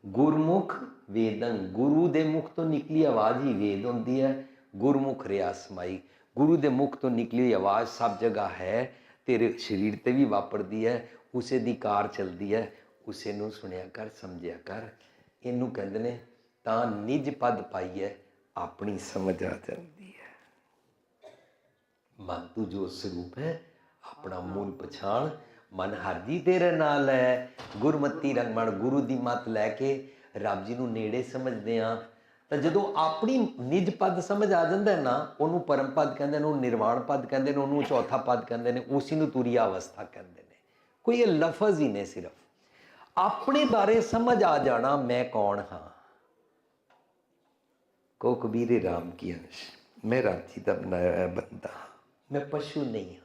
ਗੁਰਮੁਖ ਵੇਦੰ ਗੁਰੂ ਦੇ ਮੁਖ ਤੋਂ ਨਿਕਲੀ ਆਵਾਜ਼ ਹੀ ਵੇਦ ਹੁੰਦੀ ਹੈ, ਗੁਰਮੁਖ ਰਿਆਸਮਾਈ। ਗੁਰੂ ਦੇ ਮੁਖ ਤੋਂ ਨਿਕਲੀ ਆਵਾਜ਼ ਸਭ ਜਗ੍ਹਾ ਹੈ, ਤੇਰੇ ਸਰੀਰ ਤੇ ਵੀ ਵਾਪਰਦੀ ਹੈ, ਉਸੇ ਦੀ ਕਾਰ ਚਲਦੀ ਹੈ, ਉਸੇ ਨੂੰ ਸੁਣਿਆ ਕਰ, ਸਮਝਿਆ ਕਰ। ਇਹਨੂੰ ਕਹਿੰਦੇ ਨੇ, ਤਾਂ ਨਿਜ ਪਦ ਪਾਈਏ ਆਪਣੀ ਸਮਝ ਆ ਜਾਂਦੀ ਹੈ। ਮਨ ਤੂੰ ਜੋ ਸਰੂਪ ਹੈ, ਆਪਣਾ ਮੂਲ ਪਛਾਣ, ਮਨ ਹਰਜੀ ਤੇਰੇ ਨਾਲ ਹੈ। ਗੁਰਮਤੀ ਰੰਗਮਣ ਗੁਰੂ ਦੀ ਮਤ ਲੈ ਕੇ ਰੱਬ ਜੀ ਨੂੰ ਨੇੜੇ ਸਮਝਦੇ ਆ ਤਾਂ ਜਦੋਂ ਆਪਣੀ ਨਿਜ ਪਦ ਸਮਝ ਆ ਜਾਂਦਾ ਨਾ, ਉਹਨੂੰ ਪਰਮ ਪਦ ਕਹਿੰਦੇ ਨੇ, ਉਹਨੂੰ ਨਿਰਵਾਣ ਪਦ ਕਹਿੰਦੇ ਨੇ, ਉਹਨੂੰ ਚੌਥਾ ਪਦ ਕਹਿੰਦੇ ਨੇ, ਉਸੇ ਨੂੰ ਤੁਰੀਆ ਅਵਸਥਾ ਕਹਿੰਦੇ ਨੇ। ਕੋਈ ਇਹ ਲਫ਼ਜ਼ ਹੀ ਨੇ ਸਿਰਫ। ਆਪਣੇ ਬਾਰੇ ਸਮਝ ਆ ਜਾਣਾ, ਮੈਂ ਕੌਣ ਹਾਂ? ਕੋ ਕਬੀਰੇ ਰਾਮ ਕੀ ਅੰਸ਼? ਮੈਂ ਰਾਮ ਜੀ ਦਾ ਬਣਾਇਆ ਹੋਇਆ ਬੰਦਾ ਹਾਂ। ਮੈਂ ਪਸ਼ੂ ਨਹੀਂ ਹਾਂ।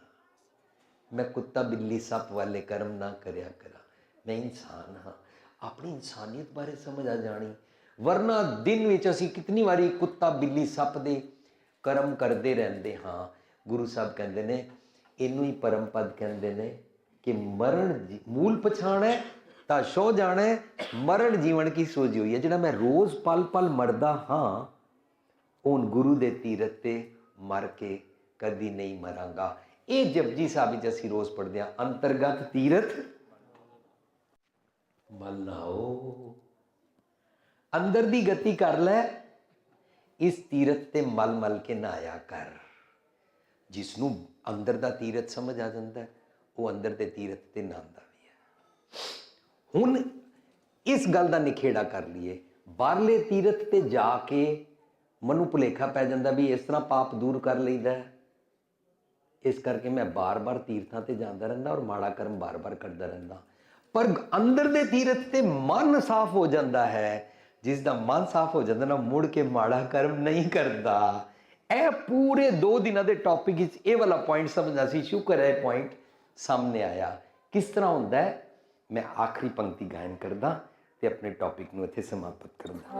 ਮੈਂ ਕੁੱਤਾ ਬਿੱਲੀ ਸੱਪ ਵਾਲੇ ਕਰਮ ਨਾ ਕਰਿਆ ਕਰਾਂ। ਮੈਂ ਇਨਸਾਨ ਹਾਂ। ਆਪਣੀ ਇਨਸਾਨੀਅਤ ਬਾਰੇ ਸਮਝ ਆ ਜਾਣੀ। ਵਰਨਾ ਦਿਨ ਵਿੱਚ ਅਸੀਂ ਕਿਤਨੀ ਵਾਰੀ ਕੁੱਤਾ ਬਿੱਲੀ ਸੱਪ ਦੇ ਕਰਮ ਕਰਦੇ ਰਹਿੰਦੇ ਹਾਂ। ਗੁਰੂ ਸਾਹਿਬ ਕਹਿੰਦੇ ਨੇ, ਇਹਨੂੰ ਹੀ ਪਰਮ ਪਦ ਕਹਿੰਦੇ ਨੇ ਕਿ ਮਰਨ ਜੀ- ਮੂਲ ਪਛਾਣ ਹੈ ਤਾਂ ਸੋ ਜਾਣਾ ਮਰਨ ਜੀਵਨ ਕੀ ਸੋਝੀ ਹੋਈ ਹੈ। ਜਿਹੜਾ ਮੈਂ ਰੋਜ਼ ਪਲ ਪਲ ਮਰਦਾ ਹਾਂ ਉਹ ਗੁਰੂ ਦੇ ਤੀਰਥ ਤੇ ਮਰ ਕੇ ਕਦੀ ਨਹੀਂ ਮਰਾਂਗਾ। ਇਹ ਜਪਜੀ ਸਾਹਿਬ ਵਿੱਚ ਅਸੀਂ ਰੋਜ਼ ਪੜ੍ਹਦੇ ਹਾਂ, ਅੰਤਰਗਤ ਤੀਰਥ ਮਲਾਓ ਅੰਦਰ ਦੀ ਗਤੀ ਕਰ ਲੈ। ਇਸ ਤੀਰਥ ਤੇ ਮਲ ਮਲ ਕੇ ਨਹਾਇਆ ਕਰ। ਜਿਸ ਨੂੰ ਅੰਦਰ ਦਾ ਤੀਰਥ ਸਮਝ ਆ ਜਾਂਦਾ ਹੈ, ਉਹ ਅੰਦਰ ਦੇ ਤੀਰਥ ਤੇ ਨਹਾਉਂਦਾ ਵੀ ਹੈ। ਹੁਣ ਇਸ ਗੱਲ ਦਾ ਨਿਖੇੜਾ ਕਰ ਲਈਏ। ਬਾਹਰਲੇ ਤੀਰਥ ਤੇ ਜਾ ਕੇ ਮਨੂੰ ਭੁਲੇਖਾ ਪੈ ਜਾਂਦਾ ਵੀ ਇਸ ਤਰ੍ਹਾਂ ਪਾਪ ਦੂਰ ਕਰ ਲਈਦਾ ਇਸ ਕਰਕੇ ਮੈਂ ਬਾਰ-ਬਾਰ ਤੀਰਥਾਂ ਤੇ ਜਾਂਦਾ ਰਹਿੰਦਾ ਔਰ ਮਾੜਾ ਕਰਮ ਬਾਰ-ਬਾਰ ਕਰਦਾ ਰਹਿੰਦਾ। ਪਰ ਅੰਦਰ ਦੇ ਤੀਰਥ ਤੇ ਮਨ ਸਾਫ਼ ਹੋ ਜਾਂਦਾ ਹੈ। ਜਿਸ ਦਾ ਮਨ ਸਾਫ਼ ਹੋ ਜਾਂਦਾ ਨਾ, ਮੁੜ ਕੇ ਮਾੜਾ ਕਰਮ ਨਹੀਂ ਕਰਦਾ। ਇਹ ਪੂਰੇ 2 ਦਿਨਾਂ ਦੇ ਟੌਪਿਕ ਵਿੱਚ ਇਹ ਵਾਲਾ ਪੁਆਇੰਟ ਸਮਝਣਾ ਸੀ, ਸ਼ੁਕਰ ਹੈ ਪੁਆਇੰਟ ਸਾਹਮਣੇ ਆਇਆ। ਕਿਸ ਤਰ੍ਹਾਂ ਹੁੰਦਾ ਹੈ? ਮੈਂ ਆਖਰੀ ਪੰਕਤੀ ਗਾਇਨ ਕਰਦਾ ਤੇ ਆਪਣੇ ਟੌਪਿਕ ਨੂੰ ਇੱਥੇ ਸਮਾਪਤ ਕਰਦਾ।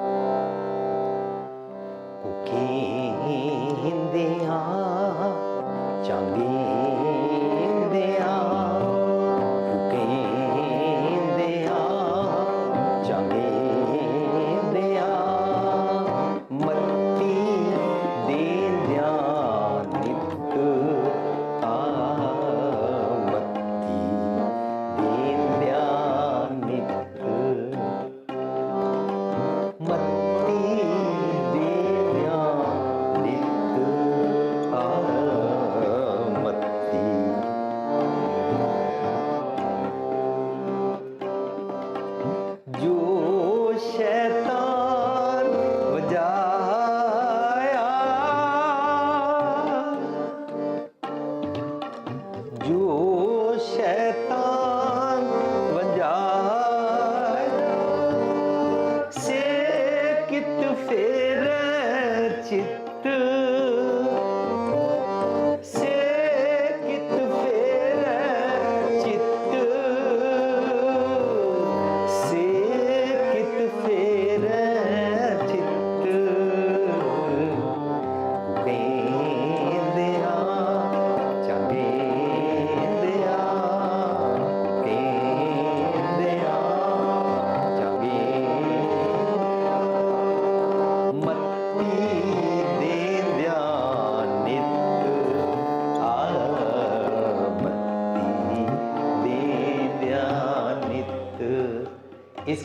ਕੁਕੀ ਹਿੰਦਿਆਂ ਚੰਗੀ ਚੰਗੀ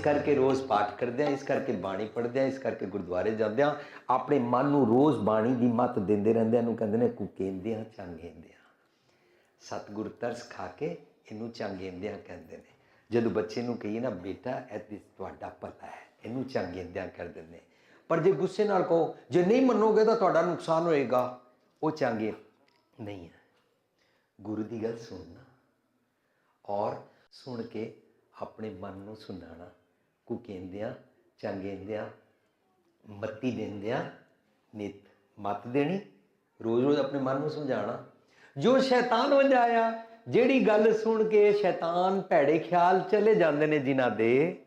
ਕਰਕੇ ਰੋਜ਼ ਪਾਠ ਕਰਦੇ ਆ, ਇਸ ਕਰਕੇ ਬਾਣੀ ਪੜ੍ਹਦੇ ਆ, ਇਸ ਕਰਕੇ ਗੁਰਦੁਆਰੇ ਜਾਂਦੇ ਆ। ਆਪਣੇ ਮਨ ਨੂੰ ਰੋਜ਼ ਬਾਣੀ ਦੀ ਮੱਤ ਦਿੰਦੇ ਰਹਿੰਦੇ ਆ ਨੂੰ ਕਹਿੰਦੇ ਨੇ ਕੁਕੇਂਦਿਆਂ ਚੰਗੇਂਦਿਆਂ ਸਤਿਗੁਰ ਤਰਸ ਖਾ ਕੇ ਇਹਨੂੰ ਚੰਗੇਂਦਿਆਂ ਕਹਿੰਦੇ ਨੇ। ਜਦੋਂ ਬੱਚੇ ਨੂੰ ਕਹੀਏ ਨਾ, ਬੇਟਾ, ਇਹ ਤੇ ਤੁਹਾਡਾ ਪਤਾ ਹੈ। ਇਹਨੂੰ ਚੰਗੇਂਦਿਆਂ ਕਰ ਦਿੰਦੇ ਪਰ ਜੇ ਗੁੱਸੇ ਨਾਲ ਕਹੋ, ਜੇ ਨਹੀਂ ਮੰਨੋਗੇ ਤਾਂ ਤੁਹਾਡਾ ਨੁਕਸਾਨ ਹੋਏਗਾ। ਉਹ ਚੰਗੇ ਨਹੀਂ ਹੈ। ਗੁਰੂ ਦੀ ਗੱਲ ਸੁਣਨਾ। ਔਰ ਸੁਣ ਕੇ ਆਪਣੇ ਮਨ ਨੂੰ ਸੁਣਾਣਾ ਕੋ ਕਹਿੰਦਿਆਂ ਚੰਗੇਂਦਿਆਂ ਮੱਤੀ ਦਿੰਦਿਆਂ ਨਿਤ, ਮਤ ਦੇਣੀ, ਰੋਜ਼ ਰੋਜ਼ ਆਪਣੇ ਮਨ ਨੂੰ ਸਮਝਾਣਾ ਜੋ ਸ਼ੈਤਾਨ ਵਜਾਇਆ ਜਿਹੜੀ ਗੱਲ ਸੁਣ ਕੇ ਸ਼ੈਤਾਨ ਭੈੜੇ ਖਿਆਲ ਚਲੇ ਜਾਂਦੇ ਨੇ ਜਿਨ੍ਹਾਂ ਦੇ,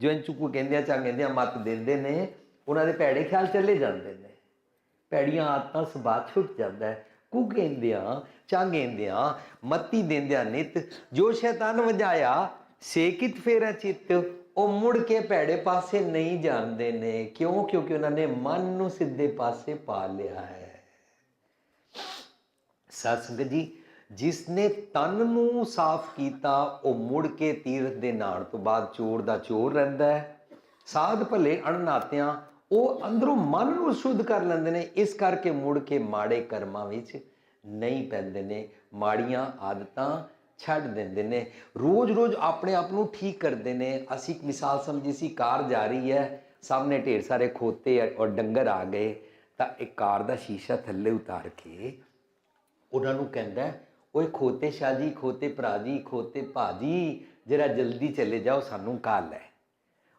ਜੋ ਇੰਚੂ ਕਹਿੰਦੇ ਆ ਚੰਗੇਂਦੇ ਆ, ਮਤ ਦਿੰਦੇ ਨੇ, ਉਹਨਾਂ ਦੇ ਭੈੜੇ ਖਿਆਲ ਚਲੇ ਜਾਂਦੇ ਨੇ। ਭੈੜੀਆਂ ਆਦਤਾਂ ਸੁਭਾਅ ਛੁੱਟ ਜਾਂਦਾ ਹੈ। ਕੁ ਕਹਿੰਦਿਆਂ ਚਾਂਗੇਂਦਿਆਂ ਮੱਤੀ ਦਿੰਦਿਆਂ ਨਿਤ। ਜੋ ਸ਼ੈਤਾਨ ਵਜਾਇਆ ਸੇਕਿਤ ਫੇਰਾ ਚਿੱਤ, ਉਹ ਮੁੜ ਕੇ ਭੈੜੇ ਪਾਸੇ ਨਹੀਂ ਜਾਂਦੇ ਨੇ। ਕਿਉਂ? ਕਿਉਂਕਿ ਉਹਨਾਂ ਨੇ ਮਨ ਨੂੰ ਸਿੱਧੇ ਪਾਸੇ ਪਾ ਲਿਆ ਹੈ। ਸਾਧ ਜੀ, ਜਿਸ ਨੇ ਤਨ ਨੂੰ ਸਾਫ਼ ਕੀਤਾ, ਉਹ ਮੁੜ ਕੇ ਤੀਰਥ ਦੇ ਨਾਣ ਤੋਂ ਬਾਅਦ ਚੋਰ ਦਾ ਚੋਰ ਰਹਿੰਦਾ ਹੈ। ਸਾਧ ਭਲੇ ਅਣਨਾਤਿਆਂ, ਉਹ ਅੰਦਰੋਂ ਮਨ ਨੂੰ ਸ਼ੁੱਧ ਕਰ ਲੈਂਦੇ ਨੇ। ਇਸ ਕਰਕੇ ਮੁੜ ਕੇ ਮਾੜੇ ਕਰਮਾਂ ਵਿੱਚ ਨਹੀਂ ਪੈਂਦੇ ਨੇ। ਮਾੜੀਆਂ ਆਦਤਾਂ ਛੱਡ ਦਿੰਦੇ ਨੇ। ਰੋਜ਼-ਰੋਜ਼ ਆਪਣੇ ਆਪ ਨੂੰ ਠੀਕ ਕਰਦੇ ਨੇ। ਅਸੀਂ ਇੱਕ ਮਿਸਾਲ ਸਮਝੀ ਸੀ ਕਾਰ ਜਾ ਰਹੀ ਹੈ ਸਾਹਮਣੇ ਢੇਰ ਸਾਰੇ ਖੋਤੇ ਔਰ ਡੰਗਰ ਆ ਗਏ। ਤਾਂ ਇੱਕ ਕਾਰ ਦਾ ਸ਼ੀਸ਼ਾ ਥੱਲੇ ਉਤਾਰ ਕੇ ਉਹਨਾਂ ਨੂੰ ਕਹਿੰਦਾ ਹੈ, ਓਏ ਖੋਤੇ ਸ਼ਾਹ ਜੀ ਖੋਤੇ ਭਰਾ ਜੀ ਖੋਤੇ ਭਾਜੀ ਜਰਾ ਜਲਦੀ ਚਲੇ ਜਾਓ ਸਾਨੂੰ ਕਾਲ ਹੈ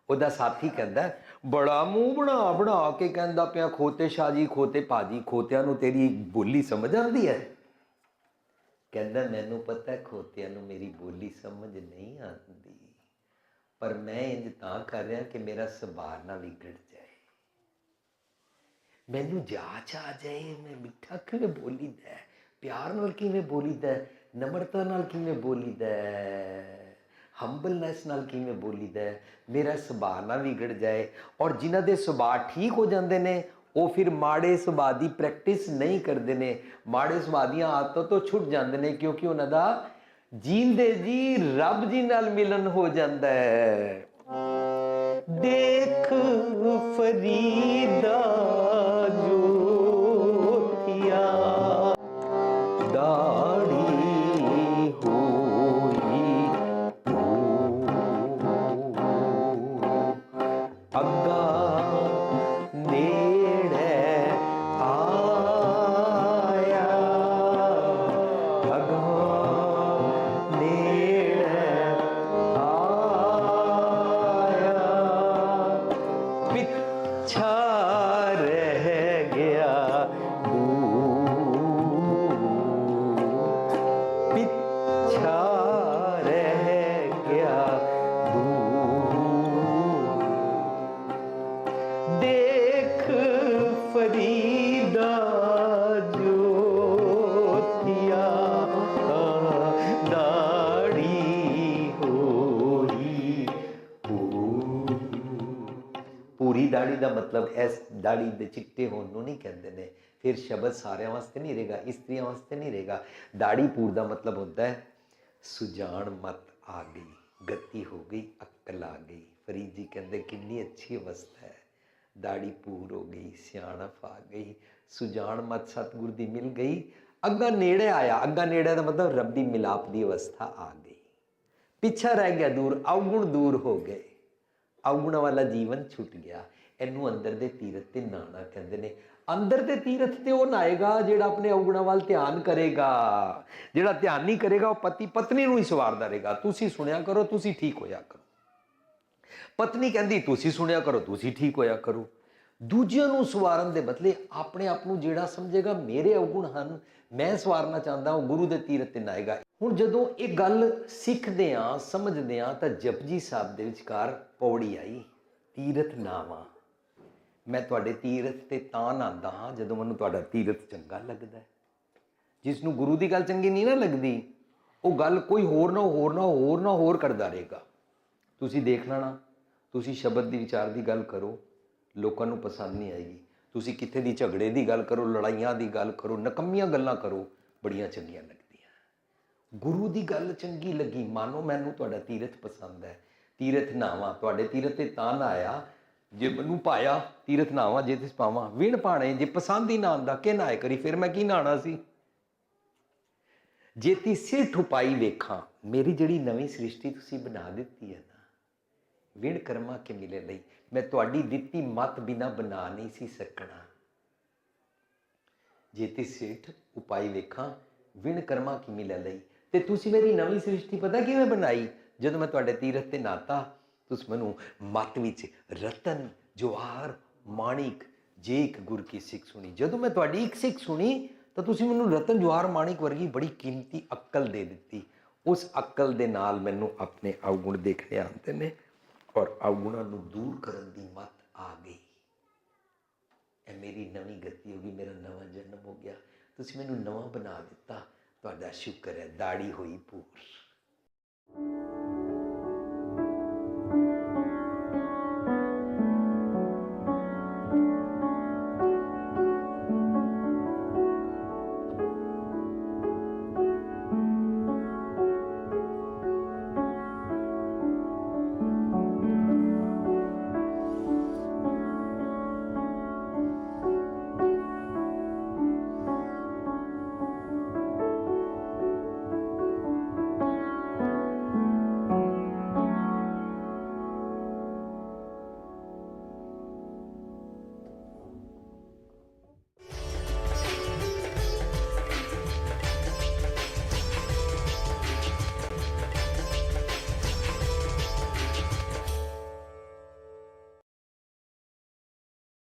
ਉਹਦਾ ਸਾਥੀ ਕਹਿੰਦਾ ਬੜਾ ਮੂੰਹ ਬਣਾ ਬਣਾ ਕੇ ਕਹਿੰਦਾ ਪਿਆ ਖੋਤੇ ਸ਼ਾਹ ਜੀ ਖੋਤੇ ਭਾਜੀ ਖੋਤਿਆਂ ਨੂੰ ਤੇਰੀ ਬੋਲੀ ਸਮਝ ਆਉਂਦੀ ਹੈ? ਕਹਿੰਦਾ ਮੈਨੂੰ ਪਤਾ ਖੋਤਿਆਂ ਨੂੰ ਮੇਰੀ ਬੋਲੀ ਸਮਝ ਨਹੀਂ ਆਉਂਦੀ ਪਰ ਮੈਂ ਇੰਜ ਤਾਂ ਕਰ ਰਿਹਾ ਕਿ ਮੇਰਾ ਸੁਭਾਅ ਨਾ ਵਿਗੜ ਜਾਏ। ਮੈਨੂੰ ਜਾਚ ਆ ਜਾਏ ਮੈਂ ਮਿੱਠਾ ਕਿਵੇਂ ਬੋਲੀਦਾ ਹੈ, ਪਿਆਰ ਨਾਲ ਕਿਵੇਂ ਬੋਲੀਦਾ ਹੈ, ਨਮਰਤਾ ਨਾਲ ਕਿਵੇਂ ਬੋਲੀਦਾ ਹੰਬਲਨੈਸ ਨਾਲ ਕਿਵੇਂ ਬੋਲੀਦਾ ਹੈ, ਮੇਰਾ ਸੁਭਾਅ ਨਾ ਵਿਗੜ ਜਾਏ ਔਰ ਜਿਨ੍ਹਾਂ ਦੇ ਸੁਭਾਅ ਠੀਕ ਹੋ ਜਾਂਦੇ ਨੇ ਉਹ ਫਿਰ ਮਾੜੇ ਸੁਭਾਅ ਦੀ ਪ੍ਰੈਕਟਿਸ ਨਹੀਂ ਕਰਦੇ ਨੇ। ਮਾੜੇ ਸੁਭਾਅ ਦੀਆਂ ਆਦਤਾਂ ਤੋਂ ਛੁੱਟ ਜਾਂਦੇ ਨੇ ਕਿਉਂਕਿ ਉਹਨਾਂ ਦਾ ਜੀਂਦੇ ਜੀ ਰੱਬ ਜੀ ਨਾਲ ਮਿਲਨ ਹੋ ਜਾਂਦਾ ਹੈ। ਦੇਖ ਫਰੀਦਾ ਮਤਲਬ ਇਸ ਦਾੜੀ ਦੇ ਚਿੱਟੇ ਹੋਣ ਨੂੰ ਨਹੀਂ ਕਹਿੰਦੇ ਨੇ। ਫਿਰ ਸ਼ਬਦ ਸਾਰਿਆਂ ਵਾਸਤੇ ਨਹੀਂ ਰਹੇਗਾ, ਇਸਤਰੀਆਂ ਵਾਸਤੇ ਨਹੀਂ ਰਹੇਗਾ। ਦਾੜੀ ਪੂਰ ਦਾ ਮਤਲਬ ਹੁੰਦਾ ਹੈ ਸੁਜਾਨ ਮਤ ਆ ਗਈ, ਗਤੀ ਹੋ ਗਈ, ਅਕਲ ਆ ਗਈ। ਫਰੀਦ ਜੀ ਕਹਿੰਦੇ, ਕਿੰਨੀ ਅੱਛੀ ਅਵਸਥਾ ਹੈ। ਦਾੜੀ ਪੂਰ ਹੋ ਗਈ, ਸਿਆਣਪ ਆ ਗਈ। ਸੁਜਾਨ ਮਤ ਸਤਿਗੁਰ ਦੀ ਮਿਲ ਗਈ। ਅੱਗਾ ਨੇੜੇ ਆਇਆ। ਅੱਗਾ ਨੇੜੇ ਦਾ ਮਤਲਬ ਰੱਬ ਦੀ ਮਿਲਾਪ ਦੀ ਅਵਸਥਾ ਆ ਗਈ। ਪਿੱਛਾ ਰਹਿ ਗਿਆ ਦੂਰ ਅਵਗੁਣ ਦੂਰ ਹੋ ਗਏ। ਅਵਗੁਣ ਵਾਲਾ ਜੀਵਨ ਛੁੱਟ ਗਿਆ। ਇਹਨੂੰ ਅੰਦਰ ਦੇ ਤੀਰਥ ਤੇ ਨਾਣਾ ਕਹਿੰਦੇ ਨੇ। ਅੰਦਰ ਦੇ ਤੀਰਥ ਤੇ ਉਹ ਨਾਏਗਾ ਜਿਹੜਾ ਆਪਣੇ ਅਵਗੁਣਾਂ ਵੱਲ ਧਿਆਨ ਕਰੇਗਾ। ਜਿਹੜਾ ਧਿਆਨ ਨਹੀਂ ਕਰੇਗਾ, ਉਹ ਪਤੀ ਪਤਨੀ ਨੂੰ ਹੀ ਸਵਾਰਦਾ ਰਹੇਗਾ। ਤੁਸੀਂ ਸੁਣਿਆ ਕਰੋ, ਤੁਸੀਂ ਠੀਕ ਹੋਇਆ ਕਰੋ। ਪਤਨੀ ਕਹਿੰਦੀ, ਤੁਸੀਂ ਸੁਣਿਆ ਕਰੋ, ਤੁਸੀਂ ਠੀਕ ਹੋਇਆ ਕਰੋ। ਦੂਜਿਆਂ ਨੂੰ ਸਵਾਰਨ ਦੇ ਬਦਲੇ ਆਪਣੇ ਆਪ ਨੂੰ ਜਿਹੜਾ ਸਮਝੇਗਾ, ਮੇਰੇ ਅਵਗੁਣ ਹਨ, ਮੈਂ ਸਵਾਰਨਾ ਚਾਹੁੰਦਾ ਹਾਂ ਉਹ ਗੁਰੂ ਦੇ ਤੀਰਥ ਤੇ ਨਾਏਗਾ। ਹੁਣ ਜਦੋਂ ਇਹ ਗੱਲ ਸਿੱਖਦੇ ਆ, ਸਮਝਦੇ ਆ, ਤਾਂ ਜਪਜੀ ਸਾਹਿਬ ਦੇ ਵਿਚਕਾਰ ਪੌੜੀ ਆਈ ਤੀਰਥ ਨਾਵਾ ਮੈਂ ਤੁਹਾਡੇ ਤੀਰਥ ਤੇ ਤਾਂ ਨਾਂਦਾ ਹਾਂ ਜਦੋਂ ਮੈਨੂੰ ਤੁਹਾਡਾ ਤੀਰਥ ਚੰਗਾ ਲੱਗਦਾ ਹੈ। ਜਿਸ ਨੂੰ ਗੁਰੂ ਦੀ ਗੱਲ ਚੰਗੀ ਨਹੀਂ ਨਾ ਲੱਗਦੀ, ਉਹ ਗੱਲ ਕੋਈ ਹੋਰ ਨਾ ਹੋਰ ਨਾ ਹੋਰ ਨਾ ਹੋਰ ਕਰਦਾ ਰਹੇਗਾ। ਤੁਸੀਂ ਦੇਖ ਲੈਣਾ, ਤੁਸੀਂ ਸ਼ਬਦ ਦੀ ਵਿਚਾਰ ਦੀ ਗੱਲ ਕਰੋ, ਲੋਕਾਂ ਨੂੰ ਪਸੰਦ ਨਹੀਂ ਆਏਗੀ। ਤੁਸੀਂ ਕਿੱਥੇ ਦੀ ਝਗੜੇ ਦੀ ਗੱਲ ਕਰੋ, ਲੜਾਈਆਂ ਦੀ ਗੱਲ ਕਰੋ, ਨਕੰਮੀਆਂ ਗੱਲਾਂ ਕਰੋ, ਬੜੀਆਂ ਚੰਗੀਆਂ ਲੱਗਦੀਆਂ। ਗੁਰੂ ਦੀ ਗੱਲ ਚੰਗੀ ਲੱਗੀ, ਮਾਨੋ ਮੈਨੂੰ ਤੁਹਾਡਾ ਤੀਰਥ ਪਸੰਦ ਹੈ। ਤੀਰਥ ਨਾਵਾਂ, ਤੁਹਾਡੇ ਤੀਰਥ ਤੇ ਤਾਂ ਨਾ ਆਇਆ ਜੇ ਮੈਨੂੰ ਪਾਇਆ, ਤੀਰਥ ਨਾਵਾਂ ਜੇ ਤਿਸ ਪਾਵਾਂ, ਵਿਣ ਪਾਣੇ ਜੇ ਪਸੰਦ ਹੀ ਨਾ ਆਂਦਾ ਕਿ ਨਾ ਕਰੀ, ਫਿਰ ਮੈਂ ਕੀ ਨਾਣਾ ਸੀ? ਜੇ ਤੀ ਸਿਰ ਠੁਪਾਈ ਵੇਖਾਂ, ਮੇਰੀ ਜਿਹੜੀ ਨਵੀਂ ਸ੍ਰਿਸ਼ਟੀ ਤੁਸੀਂ ਬਣਾ ਦਿੱਤੀ ਹੈ ਨਾ, ਵਿਣ ਕਰਮਾ ਕੇ ਮਿਲੇ ਲਈ, ਮੈਂ ਤੁਹਾਡੀ ਦਿੱਤੀ ਮਤ ਬਿਨਾ ਬਣਾ ਨਹੀਂ ਸੀ ਸਕਣਾ। ਜੇ ਤੀ ਸਿੱਠ ਉਪਾਈ ਵੇਖਾਂ, ਵਿਣ ਕਰਮਾ ਕੀ ਮਿਲੇ ਲਈ, ਤੇ ਤੁਸੀਂ ਮੇਰੀ ਨਵੀਂ ਸ੍ਰਿਸ਼ਟੀ ਪਤਾ ਕਿਵੇਂ ਬਣਾਈ? ਜਦੋਂ ਮੈਂ ਤੁਹਾਡੇ ਤੀਰਥ ਤੇ ਨਾਤਾ ਤੁਸੀਂ ਮੈਨੂੰ ਮਤ ਵਿੱਚ ਰਤਨ ਜਵਾਹਰ ਮਾਣਿਕ ਜੇ ਇੱਕ ਗੁਰ ਕੀ ਸਿੱਖ ਸੁਣੀ ਜਦੋਂ ਮੈਂ ਤੁਹਾਡੀ ਇੱਕ ਸਿੱਖ ਸੁਣੀ ਤਾਂ ਤੁਸੀਂ ਮੈਨੂੰ ਰਤਨ ਜਵਾਹਰ ਮਾਣਿਕ ਵਰਗੀ ਬੜੀ ਕੀਮਤੀ ਅਕਲ ਦੇ ਦਿੱਤੀ ਉਸ ਅਕਲ ਦੇ ਨਾਲ ਮੈਨੂੰ ਆਪਣੇ ਅਵਗੁਣ ਦੇਖਣੇ ਆਉਂਦੇ ਨੇ ਔਰ ਅਵਗੁਣਾਂ ਨੂੰ ਦੂਰ ਕਰਨ ਦੀ ਮਤ ਆ ਗਈ ਇਹ ਮੇਰੀ ਨਵੀਂ ਗਤੀ ਹੋ ਗਈ ਮੇਰਾ ਨਵਾਂ ਜਨਮ ਹੋ ਗਿਆ ਤੁਸੀਂ ਮੈਨੂੰ ਨਵਾਂ ਬਣਾ ਦਿੱਤਾ ਤੁਹਾਡਾ ਸ਼ੁਕਰ ਹੈ ਦਾੜੀ ਹੋਈ ਪੂਰ